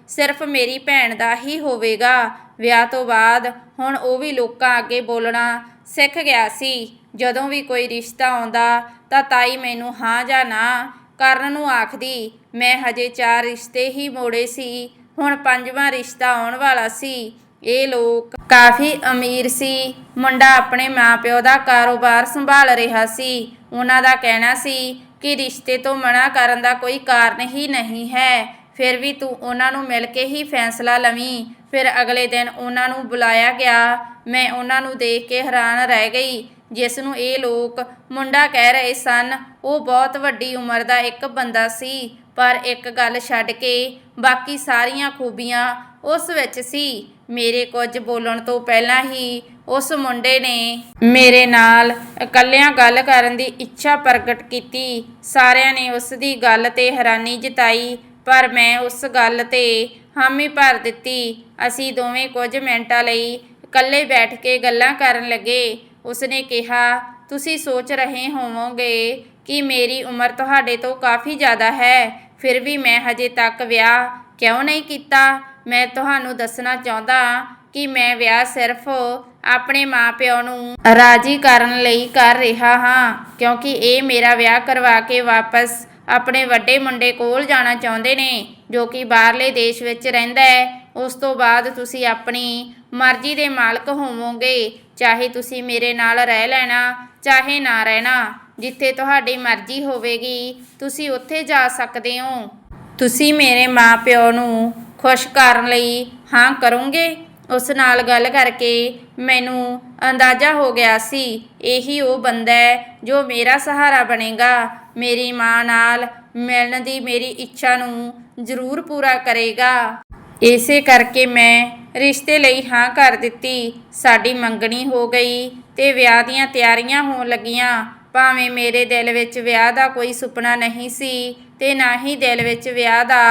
ਸਿਰਫ ਮੇਰੀ ਭੈਣ ਦਾ ਹੀ ਹੋਵੇਗਾ। ਵਿਆਹ ਤੋਂ ਬਾਅਦ ਹੁਣ ਉਹ ਵੀ ਲੋਕਾਂ ਅੱਗੇ ਬੋਲਣਾ ਸਿੱਖ ਗਿਆ ਸੀ। ਜਦੋਂ ਵੀ ਕੋਈ ਰਿਸ਼ਤਾ ਆਉਂਦਾ ਤਾਂ ਤਾਈ ਮੈਨੂੰ ਹਾਂ ਜਾਂ ਨਾ ਕਰਨ ਨੂੰ ਆਖਦੀ। ਮੈਂ ਹਜੇ ਚਾਰ ਰਿਸ਼ਤੇ ਹੀ ਮੋੜੇ ਸੀ। ਹੁਣ ਪੰਜਵਾਂ ਰਿਸ਼ਤਾ ਆਉਣ ਵਾਲਾ ਸੀ। ਇਹ ਲੋਕ ਕਾਫੀ ਅਮੀਰ ਸੀ। ਮੁੰਡਾ ਆਪਣੇ ਮਾਪਿਓ ਦਾ ਕਾਰੋਬਾਰ ਸੰਭਾਲ ਰਿਹਾ ਸੀ। ਉਹਨਾਂ ਦਾ ਕਹਿਣਾ ਸੀ ਕਿ ਰਿਸ਼ਤੇ ਤੋਂ ਮਨਾ ਕਰਨ ਦਾ ਕੋਈ ਕਾਰਨ ਹੀ ਨਹੀਂ ਹੈ। ਫਿਰ ਵੀ ਤੂੰ ਉਹਨਾਂ ਨੂੰ ਮਿਲ ਕੇ ਹੀ ਫੈਸਲਾ ਲਵੀਂ। ਫਿਰ ਅਗਲੇ ਦਿਨ ਉਹਨਾਂ ਨੂੰ ਬੁਲਾਇਆ ਗਿਆ। ਮੈਂ ਉਹਨਾਂ ਨੂੰ ਦੇਖ ਕੇ ਹੈਰਾਨ ਰਹਿ ਗਈ। ਜਿਸ ਨੂੰ ਇਹ ਲੋਕ ਮੁੰਡਾ ਕਹਿ ਰਹੇ ਸਨ, ਉਹ ਬਹੁਤ ਵੱਡੀ ਉਮਰ ਦਾ ਇੱਕ ਬੰਦਾ ਸੀ, ਪਰ ਇੱਕ ਗੱਲ ਛੱਡ ਕੇ ਬਾਕੀ ਸਾਰੀਆਂ ਖੂਬੀਆਂ ਉਸ ਵਿੱਚ ਸੀ। ਮੇਰੇ ਕੁਝ ਬੋਲਣ ਤੋਂ ਪਹਿਲਾਂ ਹੀ ਉਸ ਮੁੰਡੇ ਨੇ ਮੇਰੇ ਨਾਲ ਇਕੱਲਿਆਂ ਗੱਲ ਕਰਨ ਦੀ ਇੱਛਾ ਪ੍ਰਗਟ ਕੀਤੀ। ਸਾਰਿਆਂ ਨੇ ਉਸ ਦੀ ਗੱਲ ਤੇ ਹੈਰਾਨੀ ਜਤਾਈ, ਪਰ ਮੈਂ ਉਸ ਗੱਲ ਤੇ ਹਾਮੀ ਭਰ ਦਿੱਤੀ। ਅਸੀਂ ਦੋਵੇਂ ਕੁਝ ਮਿੰਟਾਂ ਲਈ ਇਕੱਲੇ ਬੈਠ ਕੇ ਗੱਲਾਂ ਕਰਨ ਲੱਗੇ। ਉਸਨੇ ਕਿਹਾ, ਤੁਸੀਂ ਸੋਚ ਰਹੇ ਹੋਵੋਗੇ ਕਿ ਮੇਰੀ ਉਮਰ ਤੁਹਾਡੇ ਤੋਂ ਕਾਫੀ ਜ਼ਿਆਦਾ ਹੈ, ਫਿਰ ਵੀ ਮੈਂ ਹਜੇ ਤੱਕ ਵਿਆਹ ਕਿਉਂ ਨਹੀਂ ਕੀਤਾ? ਮੈਂ ਤੁਹਾਨੂੰ ਦੱਸਣਾ ਚਾਹੁੰਦਾ ਕਿ ਮੈਂ ਵਿਆਹ ਸਿਰਫ ਆਪਣੇ ਮਾਪਿਆਂ ਨੂੰ ਰਾਜੀ ਕਰਨ ਲਈ ਕਰ ਰਿਹਾ ਹਾਂ, ਕਿਉਂਕਿ ਇਹ ਮੇਰਾ ਵਿਆਹ ਕਰਵਾ ਕੇ ਵਾਪਸ ਆਪਣੇ ਵੱਡੇ ਮੁੰਡੇ ਕੋਲ ਜਾਣਾ ਚਾਹੁੰਦੇ ਨੇ, ਜੋ ਕਿ ਬਾਹਰਲੇ ਦੇਸ਼ ਵਿੱਚ ਰਹਿੰਦਾ ਹੈ। ਉਸ ਤੋਂ ਬਾਅਦ ਤੁਸੀਂ ਆਪਣੀ ਮਰਜ਼ੀ ਦੇ ਮਾਲਕ ਹੋਵੋਗੇ ਚਾਹੇ ਤੁਸੀਂ ਮੇਰੇ ਨਾਲ ਰਹਿ ਲੈਣਾ, ਚਾਹੇ ਨਾ ਰਹਿਣਾ, ਜਿੱਥੇ ਤੁਹਾਡੀ ਮਰਜ਼ੀ ਹੋਵੇਗੀ, ਤੁਸੀਂ ਉੱਥੇ ਜਾ ਸਕਦੇ ਹੋ। ਤੁਸੀਂ ਮੇਰੇ ਮਾਪਿਓ ਨੂੰ ਖੁਸ਼ ਕਰਨ ਲਈ ਹਾਂ ਕਰੋਗੇ? ਉਸ ਨਾਲ ਗੱਲ ਕਰਕੇ ਮੈਨੂੰ ਅੰਦਾਜ਼ਾ ਹੋ ਗਿਆ ਸੀ, ਇਹੀ ਉਹ ਬੰਦਾ ਹੈ ਜੋ ਮੇਰਾ ਸਹਾਰਾ ਬਣੇਗਾ। ਮੇਰੀ ਮਾਂ ਨਾਲ ਮਿਲਣ ਦੀ ਮੇਰੀ ਇੱਛਾ ਨੂੰ ਜ਼ਰੂਰ ਪੂਰਾ ਕਰੇਗਾ। ਇਸੇ ਕਰਕੇ ਮੈਂ ਰਿਸ਼ਤੇ ਲਈ ਹਾਂ ਕਰ ਦਿੱਤੀ। ਸਾਡੀ ਮੰਗਣੀ ਹੋ ਗਈ ਤੇ ਵਿਆਹ ਦੀਆਂ ਤਿਆਰੀਆਂ ਹੋਣ ਲੱਗੀਆਂ। ਭਾਵੇਂ ਮੇਰੇ ਦਿਲ ਵਿੱਚ ਵਿਆਹ ਦਾ ਕੋਈ ਸੁਪਨਾ ਨਹੀਂ ਸੀ ਤੇ ਨਾ ਹੀ ਦਿਲ ਵਿੱਚ ਵਿਆਹ ਦਾ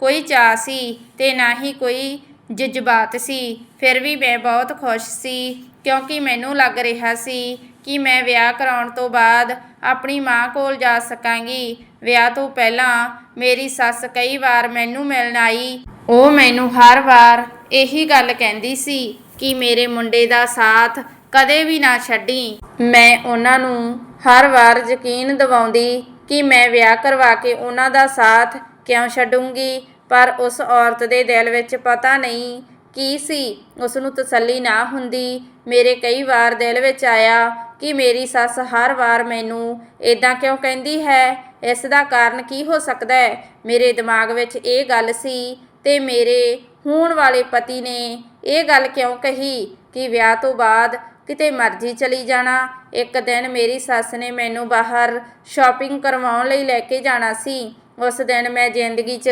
ਕੋਈ ਚਾਅ ਸੀ ਤੇ ਨਾ ਹੀ ਕੋਈ ਜਜ਼ਬਾਤ ਸੀ। ਫਿਰ ਵੀ ਮੈਂ ਬਹੁਤ ਖੁਸ਼ ਸੀ ਕਿਉਂਕਿ ਮੈਨੂੰ ਲੱਗ ਰਿਹਾ ਸੀ ਕਿ ਮੈਂ ਵਿਆਹ ਕਰਾਉਣ ਤੋਂ ਬਾਅਦ ਆਪਣੀ ਮਾਂ ਕੋਲ ਜਾ ਸਕਾਂਗੀ। ਵਿਆਹ ਤੋਂ ਪਹਿਲਾਂ ਮੇਰੀ ਸੱਸ ਕਈ ਵਾਰ ਮੈਨੂੰ ਮਿਲਣ ਆਈ। ਉਹ ਮੈਨੂੰ ਹਰ ਵਾਰ ਇਹੀ ਗੱਲ ਕਹਿੰਦੀ ਸੀ ਕਿ ਮੇਰੇ ਮੁੰਡੇ ਦਾ ਸਾਥ ਕਦੇ ਵੀ ਨਾ ਛੱਡੀ। ਮੈਂ ਉਹਨਾਂ ਨੂੰ ਹਰ ਵਾਰ ਯਕੀਨ ਦਿਵਾਉਂਦੀ ਕਿ ਮੈਂ ਵਿਆਹ ਕਰਵਾ ਕੇ ਉਹਨਾਂ ਦਾ ਸਾਥ ਕਿਉਂ ਛੱਡੂੰਗੀ, ਪਰ ਉਸ ਔਰਤ ਦੇ ਦਿਲ ਵਿੱਚ ਪਤਾ ਨਹੀਂ ਕੀ ਸੀ। ਉਸ ਨੂੰ ਤਸੱਲੀ ਨਾ ਹੁੰਦੀ। ਮੇਰੇ ਕਈ ਵਾਰ ਦਿਲ ਵਿੱਚ ਆਇਆ ਕਿ ਮੇਰੀ ਸੱਸ ਹਰ ਵਾਰ ਮੈਨੂੰ ਇਦਾਂ ਕਿਉਂ ਕਹਿੰਦੀ ਹੈ? ਇਸ ਦਾ ਕਾਰਨ ਕੀ ਹੋ ਸਕਦਾ ਹੈ? ਮੇਰੇ ਦਿਮਾਗ ਵਿੱਚ ਇਹ ਗੱਲ ਸੀ ਤੇ ਮੇਰੇ ਹੋਣ ਵਾਲੇ ਪਤੀ ਨੇ ਇਹ ਗੱਲ ਕਿਉਂ ਕਹੀ ਕਿ ਵਿਆਹ ਤੋਂ ਬਾਅਦ ਕਿਤੇ ਮਰਜ਼ੀ ਚਲੀ ਜਾਣਾ? ਇੱਕ ਦਿਨ ਮੇਰੀ ਸੱਸ ਨੇ ਮੈਨੂੰ ਬਾਹਰ ਸ਼ਾਪਿੰਗ ਕਰਵਾਉਣ ਲਈ ਲੈ ਕੇ ਜਾਣਾ ਸੀ। ਉਸ ਦਿਨ ਮੈਂ ਜ਼ਿੰਦਗੀ 'ਚ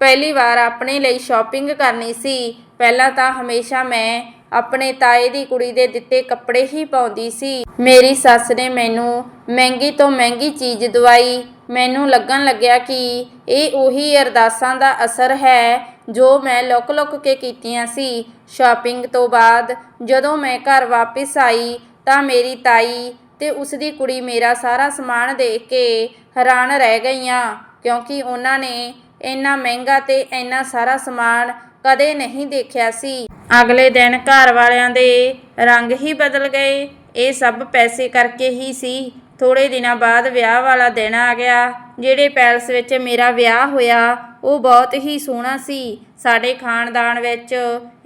ਪਹਿਲੀ ਵਾਰ ਆਪਣੇ ਲਈ ਸ਼ਾਪਿੰਗ ਕਰਨੀ ਸੀ। ਪਹਿਲਾਂ ਤਾਂ ਹਮੇਸ਼ਾ ਮੈਂ ਆਪਣੇ ਤਾਏ ਦੀ ਕੁੜੀ ਦੇ ਦਿੱਤੇ ਕੱਪੜੇ ਹੀ ਪਾਉਂਦੀ ਸੀ। ਮੇਰੀ ਸੱਸ ਨੇ ਮੈਨੂੰ ਮਹਿੰਗੀ ਤੋਂ ਮਹਿੰਗੀ ਚੀਜ਼ ਦਵਾਈ। ਮੈਨੂੰ ਲੱਗਣ ਲੱਗਿਆ ਕਿ ਇਹ ਉਹੀ ਅਰਦਾਸਾਂ ਦਾ ਅਸਰ ਹੈ ਜੋ ਮੈਂ ਲੁੱਕ ਲੁੱਕ ਕੇ ਕੀਤੀਆਂ ਸੀ। ਸ਼ਾਪਿੰਗ ਤੋਂ ਬਾਅਦ ਜਦੋਂ ਮੈਂ ਘਰ ਵਾਪਸ ਆਈ ਤਾਂ ਮੇਰੀ ਤਾਈ ਤੇ ਉਸ ਦੀ ਕੁੜੀ ਮੇਰਾ ਸਾਰਾ ਸਮਾਨ ਦੇਖ ਕੇ ਹੈਰਾਨ ਰਹਿ ਗਈਆਂ, ਕਿਉਂਕਿ ਉਹਨਾਂ ਨੇ ਇੰਨਾ ਮਹਿੰਗਾ ਤੇ ਇੰਨਾ ਸਾਰਾ ਸਮਾਨ ਕਦੇ ਨਹੀਂ ਦੇਖਿਆ ਸੀ। ਅਗਲੇ ਦਿਨ ਘਰ ਵਾਲਿਆਂ ਦੇ ਰੰਗ ਹੀ ਬਦਲ ਗਏ। ਇਹ ਸਭ ਪੈਸੇ ਕਰਕੇ ਹੀ ਸੀ। ਥੋੜੇ ਦਿਨਾਂ ਬਾਅਦ ਵਿਆਹ ਵਾਲਾ ਦਿਨ ਆ ਗਿਆ। ਜਿਹੜੇ ਪੈਲਸ ਵਿੱਚ ਮੇਰਾ ਵਿਆਹ ਹੋਇਆ, ਉਹ ਬਹੁਤ ਹੀ ਸੋਹਣਾ ਸੀ। ਸਾਡੇ ਖਾਨਦਾਨ ਵਿੱਚ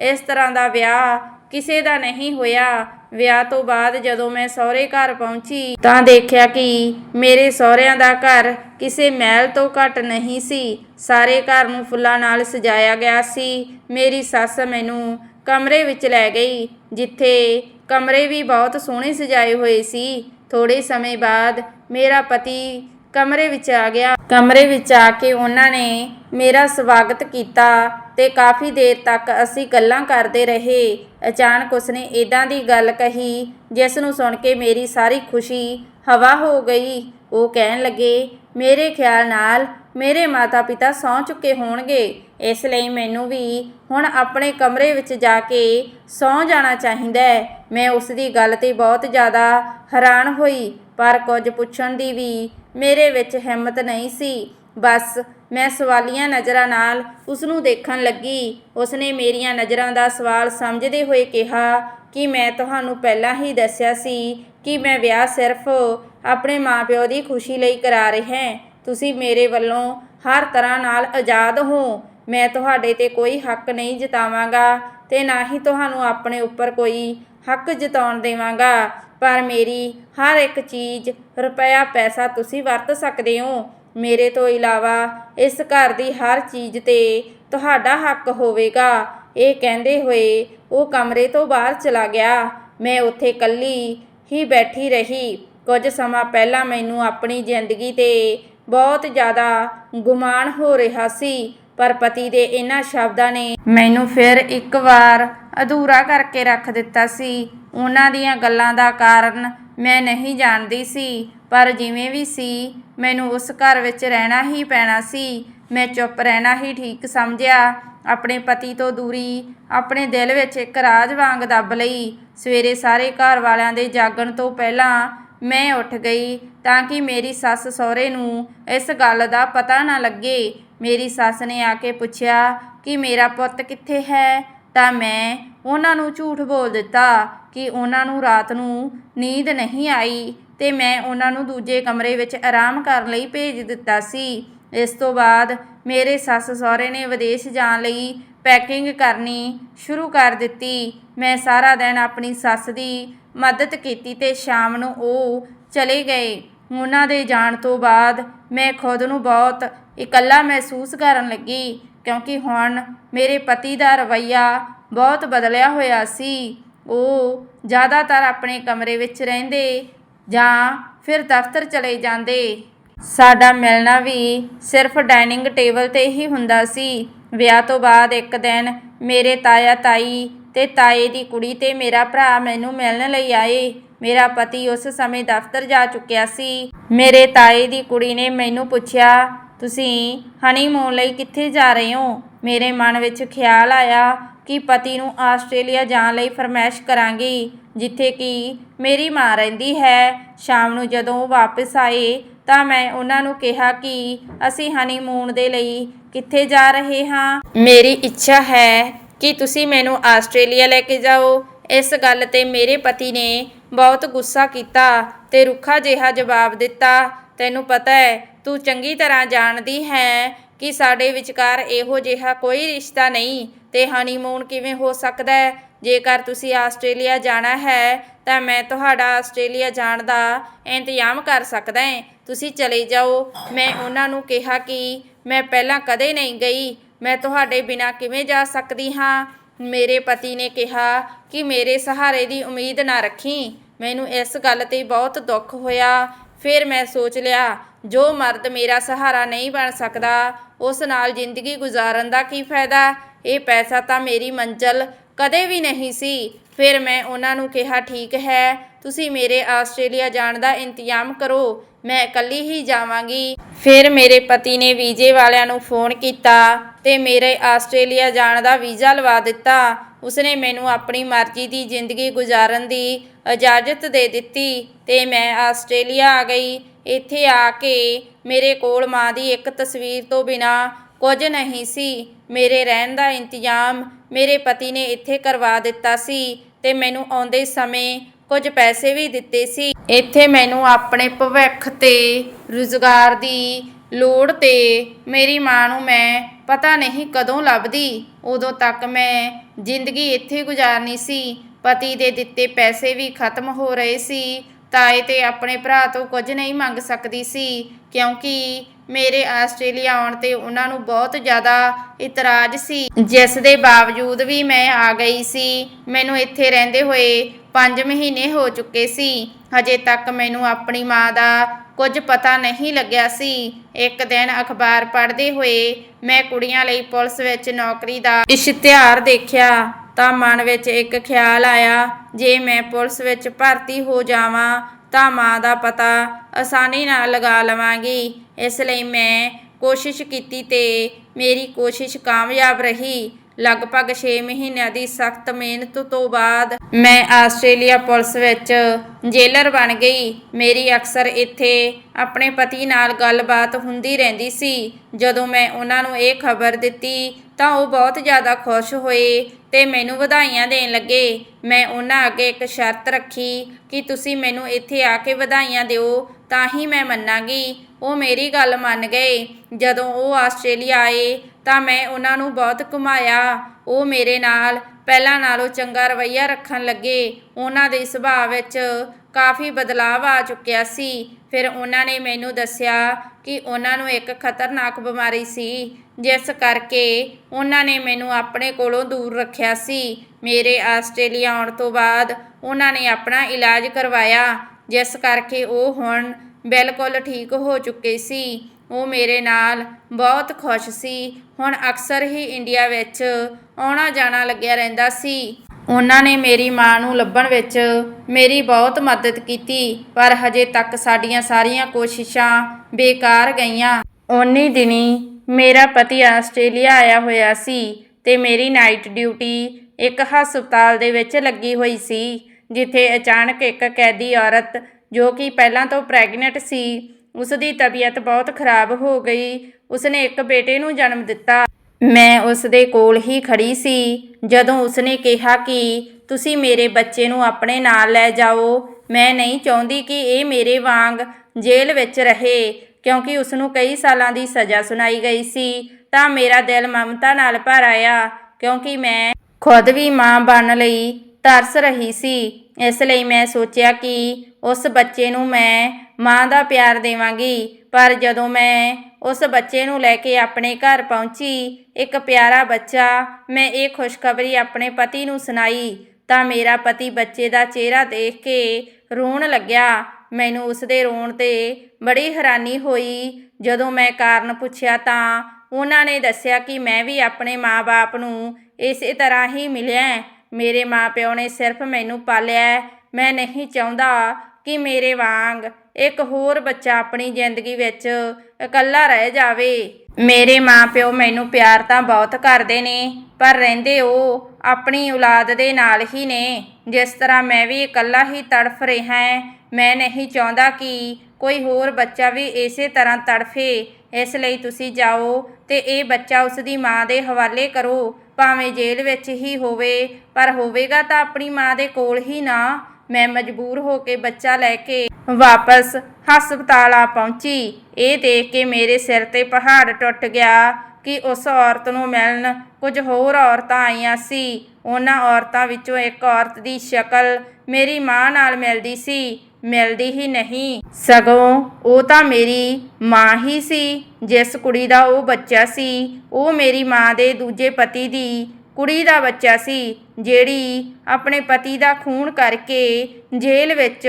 ਇਸ ਤਰ੍ਹਾਂ ਦਾ ਵਿਆਹ ਕਿਸੇ ਦਾ ਨਹੀਂ ਹੋਇਆ। ਵਿਆਹ ਤੋਂ ਬਾਅਦ ਜਦੋਂ ਮੈਂ ਸਹੁਰੇ ਘਰ ਪਹੁੰਚੀ, ਤਾਂ ਦੇਖਿਆ ਕਿ ਮੇਰੇ ਸਹੁਰਿਆਂ ਦਾ ਘਰ ਕਿਸੇ ਮਹਿਲ ਤੋਂ ਘੱਟ ਨਹੀਂ ਸੀ। ਸਾਰੇ ਘਰ ਨੂੰ ਫੁੱਲਾਂ ਨਾਲ ਸਜਾਇਆ ਗਿਆ ਸੀ। ਮੇਰੀ ਸੱਸ ਮੈਨੂੰ ਕਮਰੇ ਵਿੱਚ ਲੈ ਗਈ, ਜਿੱਥੇ ਕਮਰੇ ਵੀ ਬਹੁਤ ਸੋਹਣੇ ਸਜਾਏ ਹੋਏ ਸੀ। ਥੋੜੇ ਸਮੇਂ ਬਾਅਦ ਮੇਰਾ ਪਤੀ ਕਮਰੇ ਵਿੱਚ ਆ ਗਿਆ। ਕਮਰੇ ਵਿੱਚ ਆ ਕੇ ਉਹਨਾਂ ਨੇ ਮੇਰਾ ਸਵਾਗਤ ਕੀਤਾ ਤੇ ਕਾਫੀ ਦੇਰ ਤੱਕ ਅਸੀਂ ਗੱਲਾਂ ਕਰਦੇ ਰਹੇ। ਅਚਾਨਕ ਉਸਨੇ ਇਦਾਂ ਦੀ ਗੱਲ ਕਹੀ ਜਿਸ ਨੂੰ ਸੁਣ ਕੇ ਮੇਰੀ ਸਾਰੀ ਖੁਸ਼ੀ ਹਵਾ ਹੋ ਗਈ। ਉਹ ਕਹਿਣ ਲੱਗੇ, ਮੇਰੇ ਖਿਆਲ ਨਾਲ ਮੇਰੇ ਮਾਤਾ-ਪਿਤਾ ਸੌਂ ਚੁੱਕੇ ਹੋਣਗੇ। ਇਸ ਲਈ ਮੈਨੂੰ ਵੀ ਹੁਣ ਆਪਣੇ ਕਮਰੇ ਵਿੱਚ ਜਾ ਕੇ ਸੌਂ ਜਾਣਾ ਚਾਹੀਦਾ ਹੈ। ਮੈਂ ਉਸ ਦੀ ਗੱਲ ਤੇ ਬਹੁਤ ਜ਼ਿਆਦਾ ਹੈਰਾਨ ਹੋਈ, ਪਰ ਕੁਝ ਪੁੱਛਣ ਦੀ ਵੀ ਮੇਰੇ ਵਿੱਚ ਹਿੰਮਤ ਨਹੀਂ ਸੀ। ਬਸ ਮੈਂ ਸਵਾਲੀਆਂ ਨਜ਼ਰਾਂ ਨਾਲ ਉਸ ਨੂੰ ਦੇਖਣ ਲੱਗੀ। ਉਸਨੇ ਮੇਰੀਆਂ ਨਜ਼ਰਾਂ ਦਾ ਸਵਾਲ ਸਮਝਦੇ ਹੋਏ ਕਿਹਾ ਕਿ ਮੈਂ ਤੁਹਾਨੂੰ ਪਹਿਲਾਂ ਹੀ ਦੱਸਿਆ ਸੀ ਕਿ ਮੈਂ ਵਿਆਹ ਸਿਰਫ ਆਪਣੇ ਮਾਪਿਓ ਦੀ ਖੁਸ਼ੀ ਲਈ ਕਰਾ ਰਿਹਾ ਹਾਂ। ਤੁਸੀਂ ਮੇਰੇ ਵੱਲੋਂ ਹਰ ਤਰ੍ਹਾਂ ਨਾਲ ਆਜ਼ਾਦ ਹੋ। ਮੈਂ ਤੁਹਾਡੇ ਤੇ ਕੋਈ ਹੱਕ ਨਹੀਂ ਜਤਾਵਾਂਗਾ ਤੇ ਨਾ ਹੀ ਤੁਹਾਨੂੰ ਆਪਣੇ ਉੱਪਰ ਕੋਈ ਹੱਕ ਜਤਾਉਣ ਦੇਵਾਂਗਾ। ਪਰ ਮੇਰੀ ਹਰ ਇੱਕ ਚੀਜ਼ ਰੁਪਇਆ ਪੈਸਾ ਤੁਸੀਂ ਵਰਤ ਸਕਦੇ ਹੋ। ਮੇਰੇ ਤੋਂ ਇਲਾਵਾ ਇਸ ਘਰ ਦੀ ਹਰ ਚੀਜ਼ ਤੇ ਤੁਹਾਡਾ ਹੱਕ ਹੋਵੇਗਾ। ਇਹ ਕਹਿੰਦੇ ਹੋਏ ਉਹ ਕਮਰੇ ਤੋਂ ਬਾਹਰ ਚਲਾ ਗਿਆ। ਮੈਂ ਉੱਥੇ ਇਕੱਲੀ ਹੀ ਬੈਠੀ ਰਹੀ। ਕੁਝ ਸਮਾਂ ਪਹਿਲਾਂ ਮੈਨੂੰ ਆਪਣੀ ਜ਼ਿੰਦਗੀ ਤੇ ਬਹੁਤ ਜ਼ਿਆਦਾ ਗੁਮਾਨ ਹੋ ਰਿਹਾ ਸੀ, ਪਰ ਪਤੀ ਦੇ ਇਹਨਾਂ ਸ਼ਬਦਾਂ ਨੇ ਮੈਨੂੰ ਫਿਰ ਇੱਕ ਵਾਰ ਅਧੂਰਾ ਕਰਕੇ ਰੱਖ ਦਿੱਤਾ ਸੀ। ਉਹਨਾਂ ਦੀਆਂ ਗੱਲਾਂ ਦਾ ਕਾਰਨ ਮੈਂ ਨਹੀਂ ਜਾਣਦੀ ਸੀ, ਪਰ ਜਿਵੇਂ ਵੀ ਸੀ, ਮੈਨੂੰ ਉਸ ਘਰ ਵਿੱਚ ਰਹਿਣਾ ਹੀ ਪੈਣਾ ਸੀ। ਮੈਂ ਚੁੱਪ ਰਹਿਣਾ ਹੀ ਠੀਕ ਸਮਝਿਆ। ਆਪਣੇ ਪਤੀ ਤੋਂ ਦੂਰੀ, ਆਪਣੇ ਦਿਲ ਵਿੱਚ ਇੱਕ ਰਾਜ ਵਾਂਗ ਦੱਬ ਲਈ। ਸਵੇਰੇ ਸਾਰੇ ਘਰ ਵਾਲਿਆਂ ਦੇ ਜਾਗਣ ਤੋਂ ਪਹਿਲਾਂ ਮੈਂ ਉੱਠ ਗਈ ਤਾਂ ਕਿ ਮੇਰੀ ਸੱਸ ਸਹੁਰੇ ਨੂੰ ਇਸ ਗੱਲ ਦਾ ਪਤਾ ਨਾ ਲੱਗੇ। ਮੇਰੀ ਸੱਸ ਨੇ ਆ ਕੇ ਪੁੱਛਿਆ ਕਿ ਮੇਰਾ ਪੁੱਤ ਕਿੱਥੇ ਹੈ? ਤਾਂ ਮੈਂ ਉਹਨਾਂ ਨੂੰ ਝੂਠ ਬੋਲ ਦਿੱਤਾ ਕਿ ਉਹਨਾਂ ਨੂੰ ਰਾਤ ਨੂੰ ਨੀਂਦ ਨਹੀਂ ਆਈ ਤੇ ਮੈਂ ਉਹਨਾਂ ਨੂੰ ਦੂਜੇ ਕਮਰੇ ਵਿੱਚ ਆਰਾਮ ਕਰਨ ਲਈ ਭੇਜ ਦਿੱਤਾ ਸੀ। ਇਸ ਤੋਂ ਬਾਅਦ ਮੇਰੇ ਸੱਸ ਸਹੁਰੇ ਨੇ ਵਿਦੇਸ਼ ਜਾਣ ਲਈ ਪੈਕਿੰਗ ਕਰਨੀ ਸ਼ੁਰੂ ਕਰ ਦਿੱਤੀ। ਮੈਂ ਸਾਰਾ ਦਿਨ ਆਪਣੀ ਸੱਸ ਦੀ ਮਦਦ ਕੀਤੀ ਤੇ ਸ਼ਾਮ ਨੂੰ ਉਹ ਚਲੇ ਗਏ। ਉਹਨਾਂ ਦੇ ਜਾਣ ਤੋਂ ਬਾਅਦ ਮੈਂ ਖੁਦ ਨੂੰ ਬਹੁਤ ਇਕੱਲਾ ਮਹਿਸੂਸ ਕਰਨ ਲੱਗੀ, ਕਿਉਂਕਿ ਹੁਣ ਮੇਰੇ ਪਤੀ ਦਾ ਰਵੱਈਆ ਬਹੁਤ ਬਦਲਿਆ ਹੋਇਆ ਸੀ। ਉਹ ਜ਼ਿਆਦਾਤਰ ਆਪਣੇ ਕਮਰੇ ਵਿੱਚ ਰਹਿੰਦੇ ਜਾਂ ਫਿਰ ਦਫ਼ਤਰ ਚਲੇ ਜਾਂਦੇ। ਸਾਡਾ ਮਿਲਣਾ ਵੀ ਸਿਰਫ ਡਾਈਨਿੰਗ ਟੇਬਲ ਤੇ ਹੀ ਹੁੰਦਾ ਸੀ। ਵਿਆਹ ਤੋਂ ਬਾਅਦ ਇੱਕ ਦਿਨ ਮੇਰੇ ਤਾਇਆ ਤਾਈ ਤੇ ਤਾਏ ਦੀ ਕੁੜੀ ਤੇ ਮੇਰਾ ਭਰਾ ਮੈਨੂੰ ਮਿਲਣ ਲਈ ਆਏ। ਮੇਰਾ ਪਤੀ ਉਸ ਸਮੇਂ ਦਫ਼ਤਰ ਜਾ ਚੁੱਕਿਆ ਸੀ। ਮੇਰੇ ਤਾਏ ਦੀ ਕੁੜੀ ਨੇ ਮੈਨੂੰ ਪੁੱਛਿਆ, ਤੁਸੀਂ ਹਨੀਮੂਨ ਲਈ ਕਿੱਥੇ ਜਾ ਰਹੇ ਹੋ? ਮੇਰੇ ਮਨ ਵਿੱਚ ਖਿਆਲ ਆਇਆ ਕਿ ਪਤੀ ਨੂੰ ਆਸਟ੍ਰੇਲੀਆ ਜਾਣ ਲਈ ਫਰਮਾਇਸ਼ ਕਰਾਂਗੀ, ਜਿੱਥੇ ਕਿ ਮੇਰੀ ਮਾਂ ਰਹਿੰਦੀ ਹੈ। ਸ਼ਾਮ ਨੂੰ ਜਦੋਂ ਉਹ ਵਾਪਸ ਆਏ, ਤਾਂ ਮੈਂ ਉਹਨਾਂ ਨੂੰ ਕਿਹਾ ਕਿ ਅਸੀਂ ਹਨੀਮੂਨ ਦੇ ਲਈ ਕਿੱਥੇ ਜਾ ਰਹੇ ਹਾਂ। ਮੇਰੀ ਇੱਛਾ ਹੈ ਕਿ ਤੁਸੀਂ ਮੈਨੂੰ ਆਸਟ੍ਰੇਲੀਆ ਲੈ ਕੇ ਜਾਓ। ਇਸ ਗੱਲ ਤੇ ਮੇਰੇ ਪਤੀ ਨੇ ਬਹੁਤ ਗੁੱਸਾ ਕੀਤਾ ਤੇ ਰੁੱਖਾ ਜਿਹਾ ਜਵਾਬ ਦਿੱਤਾ, ਤੈਨੂੰ ਪਤਾ ਹੈ, ਤੂੰ ਚੰਗੀ ਤਰ੍ਹਾਂ ਜਾਣਦੀ ਹੈ ਕਿ ਸਾਡੇ ਵਿਚਕਾਰ ਇਹੋ ਜਿਹਾ ਕੋਈ ਰਿਸ਼ਤਾ ਨਹੀਂ ਤੇ ਹਨੀਮੂਨ ਕਿਵੇਂ ਹੋ ਸਕਦਾ ਹੈ। ਜੇਕਰ ਤੁਸੀਂ ਆਸਟ੍ਰੇਲੀਆ ਜਾਣਾ ਹੈ, ਤਾਂ ਮੈਂ ਤੁਹਾਡਾ ਆਸਟ੍ਰੇਲੀਆ ਜਾਣ ਦਾ ਇੰਤਜ਼ਾਮ ਕਰ ਸਕਦਾ ਹਾਂ। ਤੁਸੀਂ ਚਲੇ ਜਾਓ। ਮੈਂ ਉਹਨਾਂ ਨੂੰ ਕਿਹਾ ਕਿ ਮੈਂ ਪਹਿਲਾਂ ਕਦੇ ਨਹੀਂ ਗਈ ਮੈਂ ਤੁਹਾਡੇ ਬਿਨਾਂ ਕਿਵੇਂ ਜਾ ਸਕਦੀ ਹਾਂ? ਮੇਰੇ ਪਤੀ ਨੇ ਕਿਹਾ ਕਿ ਮੇਰੇ ਸਹਾਰੇ ਦੀ ਉਮੀਦ ਨਾ ਰੱਖੀ। ਮੈਨੂੰ ਇਸ ਗੱਲ ਤੇ ਬਹੁਤ ਦੁੱਖ ਹੋਇਆ। ਫਿਰ ਮੈਂ ਸੋਚ ਲਿਆ, ਜੋ ਮਰਦ ਮੇਰਾ ਸਹਾਰਾ ਨਹੀਂ ਬਣ ਸਕਦਾ, ਉਸ ਨਾਲ ਜ਼ਿੰਦਗੀ ਗੁਜ਼ਾਰਨ ਦਾ ਕੀ ਫਾਇਦਾ? ਇਹ ਪੈਸਾ ਤਾਂ ਮੇਰੀ ਮੰਜ਼ਲ ਕਦੇ ਵੀ ਨਹੀਂ ਸੀ। ਫਿਰ ਮੈਂ ਉਹਨਾਂ ਨੂੰ ਕਿਹਾ, ਠੀਕ ਹੈ, ਤੁਸੀਂ ਮੇਰੇ ਆਸਟ੍ਰੇਲੀਆ ਜਾਣ ਦਾ ਇੰਤਜ਼ਾਮ ਕਰੋ। ਮੈਂ ਇਕੱਲੀ ਹੀ ਜਾਵਾਂਗੀ। ਫਿਰ ਮੇਰੇ ਪਤੀ ਨੇ ਵੀਜ਼ੇ ਵਾਲਿਆਂ ਨੂੰ ਫੋਨ ਕੀਤਾ ਤੇ ਮੇਰੇ ਆਸਟ੍ਰੇਲੀਆ ਜਾਣ ਦਾ ਵੀਜ਼ਾ ਲਵਾ ਦਿੱਤਾ। ਉਸਨੇ ਮੈਨੂੰ ਆਪਣੀ ਮਰਜ਼ੀ ਦੀ ਜ਼ਿੰਦਗੀ ਗੁਜ਼ਾਰਨ ਦੀ ਇਜਾਜ਼ਤ ਦੇ ਦਿੱਤੀ ਤੇ ਮੈਂ ਆਸਟ੍ਰੇਲੀਆ ਆ ਗਈ। ਇੱਥੇ ਆ ਕੇ ਮੇਰੇ ਕੋਲ ਮਾਂ ਦੀ ਇੱਕ ਤਸਵੀਰ ਤੋਂ ਬਿਨਾ ਕੁਝ ਨਹੀਂ ਸੀ। ਮੇਰੇ ਰਹਿਣ ਦਾ ਇੰਤਜ਼ਾਮ ਮੇਰੇ ਪਤੀ ਨੇ ਇੱਥੇ ਕਰਵਾ ਦਿੱਤਾ ਸੀ ਤੇ ਮੈਨੂੰ ਆਉਂਦੇ ਸਮੇਂ ਕੁਝ ਪੈਸੇ ਵੀ ਦਿੱਤੇ ਸੀ। ਇੱਥੇ ਮੈਨੂੰ ਆਪਣੇ ਭਵਿੱਖ ਤੇ ਰੁਜ਼ਗਾਰ ਦੀ ਲੋੜ ਤੇ ਮੇਰੀ ਮਾਂ ਨੂੰ ਮੈਂ ਪਤਾ ਨਹੀਂ ਕਦੋਂ ਲੱਭਦੀ। ਉਦੋਂ ਤੱਕ ਮੈਂ ਜ਼ਿੰਦਗੀ ਇੱਥੇ ਗੁਜ਼ਾਰਨੀ ਸੀ। ਪਤੀ ਦੇ ਦਿੱਤੇ ਪੈਸੇ ਵੀ ਖਤਮ ਹੋ ਰਹੇ ਸੀ। ਤਾਏ ਤੇ ਆਪਣੇ ਭਰਾ ਤੋਂ ਕੁਝ ਨਹੀਂ ਮੰਗ ਸਕਦੀ ਸੀ, ਕਿਉਂਕਿ ਮੇਰੇ ਆਸਟ੍ਰੇਲੀਆ ਆਉਣ ਤੇ ਉਹਨਾਂ ਨੂੰ ਬਹੁਤ ਜ਼ਿਆਦਾ ਇਤਰਾਜ਼ ਸੀ। ਜਿਸ ਦੇ ਬਾਵਜੂਦ ਵੀ ਮੈਂ ਆ ਗਈ ਸੀ, ਮੈਨੂੰ ਇੱਥੇ ਰਹਿੰਦੇ ਹੋਏ 5 ਮਹੀਨੇ ਹੋ ਚੁੱਕੇ ਸੀ। ਹਜੇ ਤੱਕ ਮੈਨੂੰ ਆਪਣੀ ਮਾਂ ਦਾ ਕੁਝ ਪਤਾ ਨਹੀਂ ਲੱਗਿਆ ਸੀ। ਇੱਕ ਦਿਨ ਅਖਬਾਰ ਪੜ੍ਹਦੇ ਹੋਏ ਮੈਂ ਕੁੜੀਆਂ ਲਈ ਪੁਲਿਸ ਵਿੱਚ ਨੌਕਰੀ ਦਾ ਇਸ਼ਤਿਹਾਰ ਦੇਖਿਆ ਤਾਂ ਮਨ ਵਿੱਚ ਇੱਕ ਖਿਆਲ ਆਇਆ, ਜੇ ਮੈਂ ਪੁਲਿਸ ਵਿੱਚ ਭਰਤੀ ਹੋ ਜਾਵਾਂ ਤਾਂ ਮਾਂ ਦਾ ਪਤਾ ਆਸਾਨੀ ਨਾਲ ਲਗਾ ਲਵਾਂਗੀ। ਇਸ ਲਈ ਮੈਂ ਕੋਸ਼ਿਸ਼ ਕੀਤੀ ਤੇ ਮੇਰੀ ਕੋਸ਼ਿਸ਼ ਕਾਮਯਾਬ ਰਹੀ। ਲਗਭਗ 6 ਮਹੀਨਿਆਂ ਦੀ ਸਖਤ ਮਿਹਨਤ ਤੋਂ ਬਾਅਦ ਮੈਂ ਆਸਟ੍ਰੇਲੀਆ ਪੁਲਿਸ ਵਿੱਚ ਜੇਲਰ ਬਣ ਗਈ। ਮੇਰੀ ਅਕਸਰ ਇੱਥੇ ਆਪਣੇ ਪਤੀ ਨਾਲ ਗੱਲਬਾਤ ਹੁੰਦੀ ਰਹਿੰਦੀ ਸੀ। ਜਦੋਂ ਮੈਂ ਉਹਨਾਂ ਨੂੰ ਇਹ ਖਬਰ ਦਿੱਤੀ, ਤਾਂ ਉਹ ਬਹੁਤ ਜ਼ਿਆਦਾ ਖੁਸ਼ ਹੋਏ ਤੇ ਮੈਨੂੰ ਵਧਾਈਆਂ ਦੇਣ ਲੱਗੇ। ਮੈਂ ਉਹਨਾਂ ਅੱਗੇ ਇੱਕ ਸ਼ਰਤ ਰੱਖੀ ਕਿ ਤੁਸੀਂ ਮੈਨੂੰ ਇੱਥੇ ਆ ਕੇ ਵਧਾਈਆਂ ਦਿਓ, ਤਾਂ ਹੀ ਮੈਂ ਮੰਨਾਂਗੀ। ਉਹ ਮੇਰੀ ਗੱਲ ਮੰਨ ਗਏ। ਜਦੋਂ ਉਹ ਆਸਟ੍ਰੇਲੀਆ ਆਏ ਤਾਂ ਮੈਂ ਉਹਨਾਂ ਨੂੰ ਬਹੁਤ ਘੁਮਾਇਆ। ਉਹ ਮੇਰੇ ਨਾਲ, ਪਹਿਲਾਂ ਨਾਲੋਂ ਚੰਗਾ ਰਵੱਈਆ ਰੱਖਣ ਲੱਗੇ। ਉਹਨਾਂ ਦੇ ਸੁਭਾਅ ਵਿੱਚ ਕਾਫੀ ਬਦਲਾਅ ਆ ਚੁੱਕਿਆ ਸੀ। ਫਿਰ ਉਹਨਾਂ ਨੇ ਮੈਨੂੰ ਦੱਸਿਆ ਕਿ ਉਹਨਾਂ ਨੂੰ ਇੱਕ ਖਤਰਨਾਕ ਬਿਮਾਰੀ ਸੀ, ਜਿਸ ਕਰਕੇ ਉਹਨਾਂ ਨੇ ਮੈਨੂੰ ਆਪਣੇ ਕੋਲੋਂ ਦੂਰ ਰੱਖਿਆ ਸੀ। ਮੇਰੇ ਆਸਟ੍ਰੇਲੀਆ ਆਉਣ ਤੋਂ ਬਾਅਦ ਉਹਨਾਂ ਨੇ ਆਪਣਾ ਇਲਾਜ ਕਰਵਾਇਆ, ਜਿਸ ਕਰਕੇ ਉਹ ਹੁਣ ਬਿਲਕੁਲ ਠੀਕ ਹੋ ਚੁੱਕੇ ਸੀ। ਉਹ ਮੇਰੇ ਨਾਲ ਬਹੁਤ ਖੁਸ਼ ਸੀ। ਹੁਣ ਅਕਸਰ ਹੀ ਇੰਡੀਆ ਵਿੱਚ ਆਉਣਾ ਜਾਣਾ ਲੱਗਿਆ ਰਹਿੰਦਾ ਸੀ। ਉਹਨਾਂ ਨੇ ਮੇਰੀ ਮਾਂ ਨੂੰ ਲੱਭਣ ਵਿੱਚ ਮੇਰੀ ਬਹੁਤ ਮਦਦ ਕੀਤੀ, ਪਰ ਹਜੇ ਤੱਕ ਸਾਡੀਆਂ ਸਾਰੀਆਂ ਕੋਸ਼ਿਸ਼ਾਂ ਬੇਕਾਰ ਗਈਆਂ। ਉਨੀ ਦਿਨੀ ਮੇਰਾ ਪਤੀ ਆਸਟ੍ਰੇਲੀਆ ਆਇਆ ਹੋਇਆ ਸੀ ਤੇ ਮੇਰੀ ਨਾਈਟ ਡਿਊਟੀ ਇੱਕ ਹਸਪਤਾਲ ਦੇ ਵਿੱਚ ਲੱਗੀ ਹੋਈ ਸੀ, ਜਿੱਥੇ ਅਚਾਨਕ ਇੱਕ ਕੈਦੀ ਔਰਤ ਜੋ ਕਿ ਪਹਿਲਾਂ ਤੋਂ ਪ੍ਰੈਗਨੈਂਟ ਸੀ ਉਸ ਦੀ ਤਬੀਅਤ ਬਹੁਤ ਖਰਾਬ ਹੋ ਗਈ। ਉਸਨੇ ਇੱਕ ਬੇਟੇ ਨੂੰ ਜਨਮ ਦਿੱਤਾ। ਮੈਂ ਉਸ ਦੇ ਕੋਲ ਹੀ ਖੜੀ ਸੀ। ਜਦੋਂ ਉਸਨੇ ਕਿਹਾ ਕਿ ਤੁਸੀਂ ਮੇਰੇ ਬੱਚੇ ਨੂੰ ਆਪਣੇ ਨਾਲ ਲੈ ਜਾਓ, ਮੈਂ ਨਹੀਂ ਚਾਹੁੰਦੀ ਕਿ ਇਹ ਮੇਰੇ ਵਾਂਗ ਜੇਲ੍ਹ ਵਿੱਚ ਰਹੇ, ਕਿਉਂਕਿ ਉਸ ਨੂੰ ਕਈ ਸਾਲਾਂ ਦੀ ਸਜ਼ਾ ਸੁਣਾਈ ਗਈ ਸੀ। ਤਾਂ ਮੇਰਾ ਦਿਲ ਮਮਤਾ ਨਾਲ ਭਰ ਆਇਆ, ਕਿਉਂਕਿ ਮੈਂ ਖੁਦ ਵੀ ਮਾਂ ਬਣਨ ਲਈ ਤਰਸ ਰਹੀ ਸੀ। ਇਸ ਲਈ ਮੈਂ ਸੋਚਿਆ ਕਿ ਉਸ ਬੱਚੇ ਨੂੰ ਮੈਂ ਮਾਂ ਦਾ ਪਿਆਰ ਦੇਵਾਂਗੀ। ਪਰ ਜਦੋਂ ਮੈਂ ਉਸ ਬੱਚੇ ਨੂੰ ਲੈ ਕੇ ਆਪਣੇ ਘਰ ਪਹੁੰਚੀ, ਇੱਕ ਪਿਆਰਾ ਬੱਚਾ, ਮੈਂ ਇਹ ਖੁਸ਼ਖਬਰੀ ਆਪਣੇ ਪਤੀ ਨੂੰ ਸੁਣਾਈ, ਤਾਂ ਮੇਰਾ ਪਤੀ ਬੱਚੇ ਦਾ ਚਿਹਰਾ ਦੇਖ ਕੇ ਰੋਣ ਲੱਗਿਆ। ਮੈਨੂੰ ਉਸ ਦੇ ਰੋਣ ਤੇ ਬੜੀ ਹੈਰਾਨੀ ਹੋਈ। ਜਦੋਂ ਮੈਂ ਕਾਰਨ ਪੁੱਛਿਆ ਤਾਂ ਉਹਨਾਂ ਨੇ ਦੱਸਿਆ ਕਿ ਮੈਂ ਵੀ ਆਪਣੇ ਮਾਪੇ ਨੂੰ ਇਸੇ ਤਰ੍ਹਾਂ ਹੀ ਮਿਲਿਆ। ਮੇਰੇ ਮਾਪਿਓ ਨੇ ਸਿਰਫ ਮੈਨੂੰ ਪਾਲਿਆ। ਮੈਂ ਨਹੀਂ ਚਾਹੁੰਦਾ ਕਿ ਮੇਰੇ ਵਾਂਗ ਇੱਕ ਹੋਰ ਬੱਚਾ ਆਪਣੀ ਜ਼ਿੰਦਗੀ ਵਿੱਚ ਇਕੱਲਾ ਰਹਿ ਜਾਵੇ। ਮੇਰੇ ਮਾਪਿਓ ਮੈਨੂੰ ਪਿਆਰ ਤਾਂ ਬਹੁਤ ਕਰਦੇ ਨੇ, ਪਰ ਰਹਿੰਦੇ ਉਹ ਆਪਣੀ ਔਲਾਦ ਦੇ ਨਾਲ ਹੀ ਨੇ। ਜਿਸ ਤਰ੍ਹਾਂ ਮੈਂ ਵੀ ਇਕੱਲਾ ਹੀ ਤੜਫ ਰਿਹਾ ਹਾਂ, ਮੈਂ ਨਹੀਂ ਚਾਹੁੰਦਾ ਕਿ ਕੋਈ ਹੋਰ ਬੱਚਾ ਵੀ ਇਸੇ ਤਰ੍ਹਾਂ ਤੜਫੇ। ਇਸ ਲਈ ਤੁਸੀਂ ਜਾਓ ਤੇ ਇਹ ਬੱਚਾ ਉਸ ਦੀ ਮਾਂ ਦੇ ਹਵਾਲੇ ਕਰੋ। ਭਾਵੇਂ ਜੇਲ੍ਹ ਵਿੱਚ ਹੀ ਹੋਵੇ, ਪਰ ਹੋਵੇਗਾ ਤਾਂ ਆਪਣੀ ਮਾਂ ਦੇ ਕੋਲ ਹੀ ਨਾ ਮੈਂ ਮਜਬੂਰ ਹੋ ਕੇ ਬੱਚਾ ਲੈ ਕੇ ਵਾਪਸ ਹਸਪਤਾਲ ਆ ਪਹੁੰਚੀ। ਇਹ ਦੇਖ ਕੇ ਮੇਰੇ ਸਿਰ ਤੇ ਪਹਾੜ ਟੁੱਟ ਗਿਆ ਕਿ ਉਸ ਔਰਤ ਨੂੰ ਮਿਲਣ ਕੁਝ ਹੋਰ ਔਰਤਾਂ ਆਈਆਂ ਸੀ। ਉਹਨਾਂ ਔਰਤਾਂ ਵਿੱਚੋਂ ਇੱਕ ਔਰਤ ਦੀ ਸ਼ਕਲ ਮੇਰੀ ਮਾਂ ਨਾਲ ਮਿਲਦੀ ਸੀ। ਮਿਲਦੀ ਹੀ ਨਹੀਂ। ਸਗੋਂ ਉਹ ਤਾਂ ਮੇਰੀ ਮਾਂ ਹੀ ਸੀ। ਜਿਸ ਕੁੜੀ ਦਾ ਉਹ ਬੱਚਾ ਸੀ, ਉਹ ਮੇਰੀ ਮਾਂ ਦੇ ਦੂਜੇ ਪਤੀ ਦੀ ਕੁੜੀ ਦਾ ਬੱਚਾ ਸੀ, ਜਿਹੜੀ ਆਪਣੇ ਪਤੀ ਦਾ ਖੂਨ ਕਰਕੇ ਜੇਲ੍ਹ ਵਿੱਚ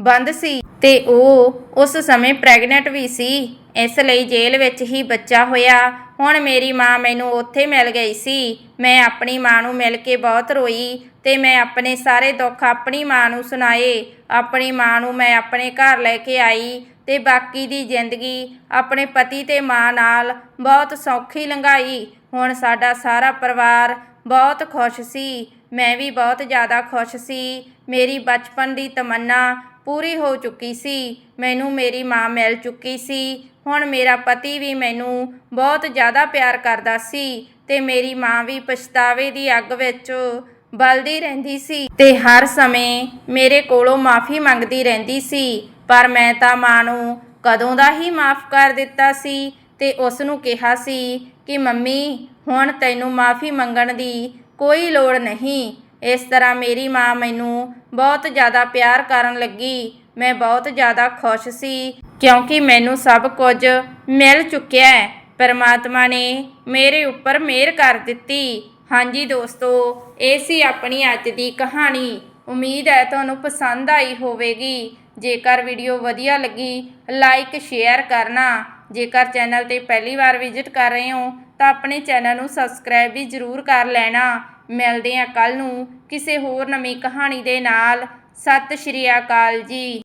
ਬੰਦ ਸੀ ਤੇ ਉਹ ਉਸ ਸਮੇਂ ਪ੍ਰੈਗਨੈਂਟ ਵੀ ਸੀ। ਇਸ ਲਈ ਜੇਲ੍ਹ ਵਿੱਚ ਹੀ ਬੱਚਾ ਹੋਇਆ। ਹੁਣ ਮੇਰੀ ਮਾਂ ਮੈਨੂੰ ਉੱਥੇ ਮਿਲ ਗਈ ਸੀ। ਮੈਂ ਆਪਣੀ ਮਾਂ ਨੂੰ ਮਿਲ ਕੇ ਬਹੁਤ ਰੋਈ ਤੇ ਮੈਂ ਆਪਣੇ ਸਾਰੇ ਦੁੱਖ ਆਪਣੀ ਮਾਂ ਨੂੰ ਸੁਣਾਏ। ਆਪਣੀ ਮਾਂ ਨੂੰ ਮੈਂ ਆਪਣੇ ਘਰ ਲੈ ਕੇ ਆਈ ਤੇ ਬਾਕੀ ਦੀ ਜ਼ਿੰਦਗੀ ਆਪਣੇ ਪਤੀ ਤੇ ਮਾਂ ਨਾਲ ਬਹੁਤ ਸੌਖੀ ਲੰਘਾਈ। ਹੁਣ ਸਾਡਾ ਸਾਰਾ ਪਰਿਵਾਰ ਬਹੁਤ ਖੁਸ਼ ਸੀ। ਮੈਂ ਵੀ ਬਹੁਤ ਜ਼ਿਆਦਾ ਖੁਸ਼ ਸੀ। ਮੇਰੀ ਬਚਪਨ ਦੀ ਤਮੰਨਾ ਪੂਰੀ ਹੋ ਚੁੱਕੀ ਸੀ। ਮੈਨੂੰ ਮੇਰੀ ਮਾਂ ਮਿਲ ਚੁੱਕੀ ਸੀ। ਹੁਣ ਮੇਰਾ ਪਤੀ ਵੀ ਮੈਨੂੰ ਬਹੁਤ ਜ਼ਿਆਦਾ ਪਿਆਰ ਕਰਦਾ ਸੀ ਤੇ ਮੇਰੀ ਮਾਂ ਵੀ ਪਛਤਾਵੇ ਦੀ ਅੱਗ ਵਿੱਚ ਬਲਦੀ ਰਹਿੰਦੀ ਸੀ। ਤੇ ਹਰ ਸਮੇਂ ਮੇਰੇ ਕੋਲੋਂ ਮਾਫੀ ਮੰਗਦੀ ਰਹਿੰਦੀ ਸੀ। ਪਰ ਮੈਂ ਤਾਂ ਮਾਂ ਨੂੰ ਕਦੋਂ ਦਾ ਹੀ ਮਾਫ ਕਰ ਦਿੱਤਾ ਸੀ ਤੇ ਉਸ ਨੂੰ ਕਿਹਾ ਸੀ ਕਿ ਮੰਮੀ, ਹੁਣ ਤੈਨੂੰ ਮਾਫੀ ਮੰਗਣ ਦੀ ਕੋਈ ਲੋੜ ਨਹੀਂ। ਇਸ ਤਰ੍ਹਾਂ ਮੇਰੀ ਮਾਂ ਮੈਨੂੰ ਬਹੁਤ ਜ਼ਿਆਦਾ ਪਿਆਰ ਕਰਨ ਲੱਗੀ। ਮੈਂ ਬਹੁਤ ਜ਼ਿਆਦਾ ਖੁਸ਼ ਸੀ, ਕਿਉਂਕਿ ਮੈਨੂੰ ਸਭ ਕੁਝ ਮਿਲ ਚੁੱਕਿਆ ਹੈ। ਪਰਮਾਤਮਾ ਨੇ ਮੇਰੇ ਉੱਪਰ ਮਿਹਰ ਕਰ ਦਿੱਤੀ। ਹਾਂਜੀ ਦੋਸਤੋ, ਇਹ ਸੀ ਆਪਣੀ ਅੱਜ ਦੀ ਕਹਾਣੀ। ਉਮੀਦ ਹੈ ਤੁਹਾਨੂੰ ਪਸੰਦ ਆਈ ਹੋਵੇਗੀ। ਜੇਕਰ ਵੀਡੀਓ ਵਧੀਆ ਲੱਗੀ, ਲਾਈਕ, ਸ਼ੇਅਰ ਕਰਨਾ ਜੇਕਰ ਚੈਨਲ ਤੇ ਪਹਿਲੀ ਵਾਰ ਵਿਜ਼ਿਟ ਕਰ ਰਹੇ ਹੋ, ਤਾਂ ਆਪਣੇ ਚੈਨਲ ਨੂੰ ਸਬਸਕ੍ਰਾਈਬ ਵੀ ਜ਼ਰੂਰ ਕਰ ਲੈਣਾ। ਮਿਲਦੇ ਹਾਂ ਕੱਲ ਨੂੰ ਕਿਸੇ ਹੋਰ ਨਵੀਂ ਕਹਾਣੀ ਦੇ ਨਾਲ। ਸਤਿ ਸ਼੍ਰੀ ਅਕਾਲ ਜੀ।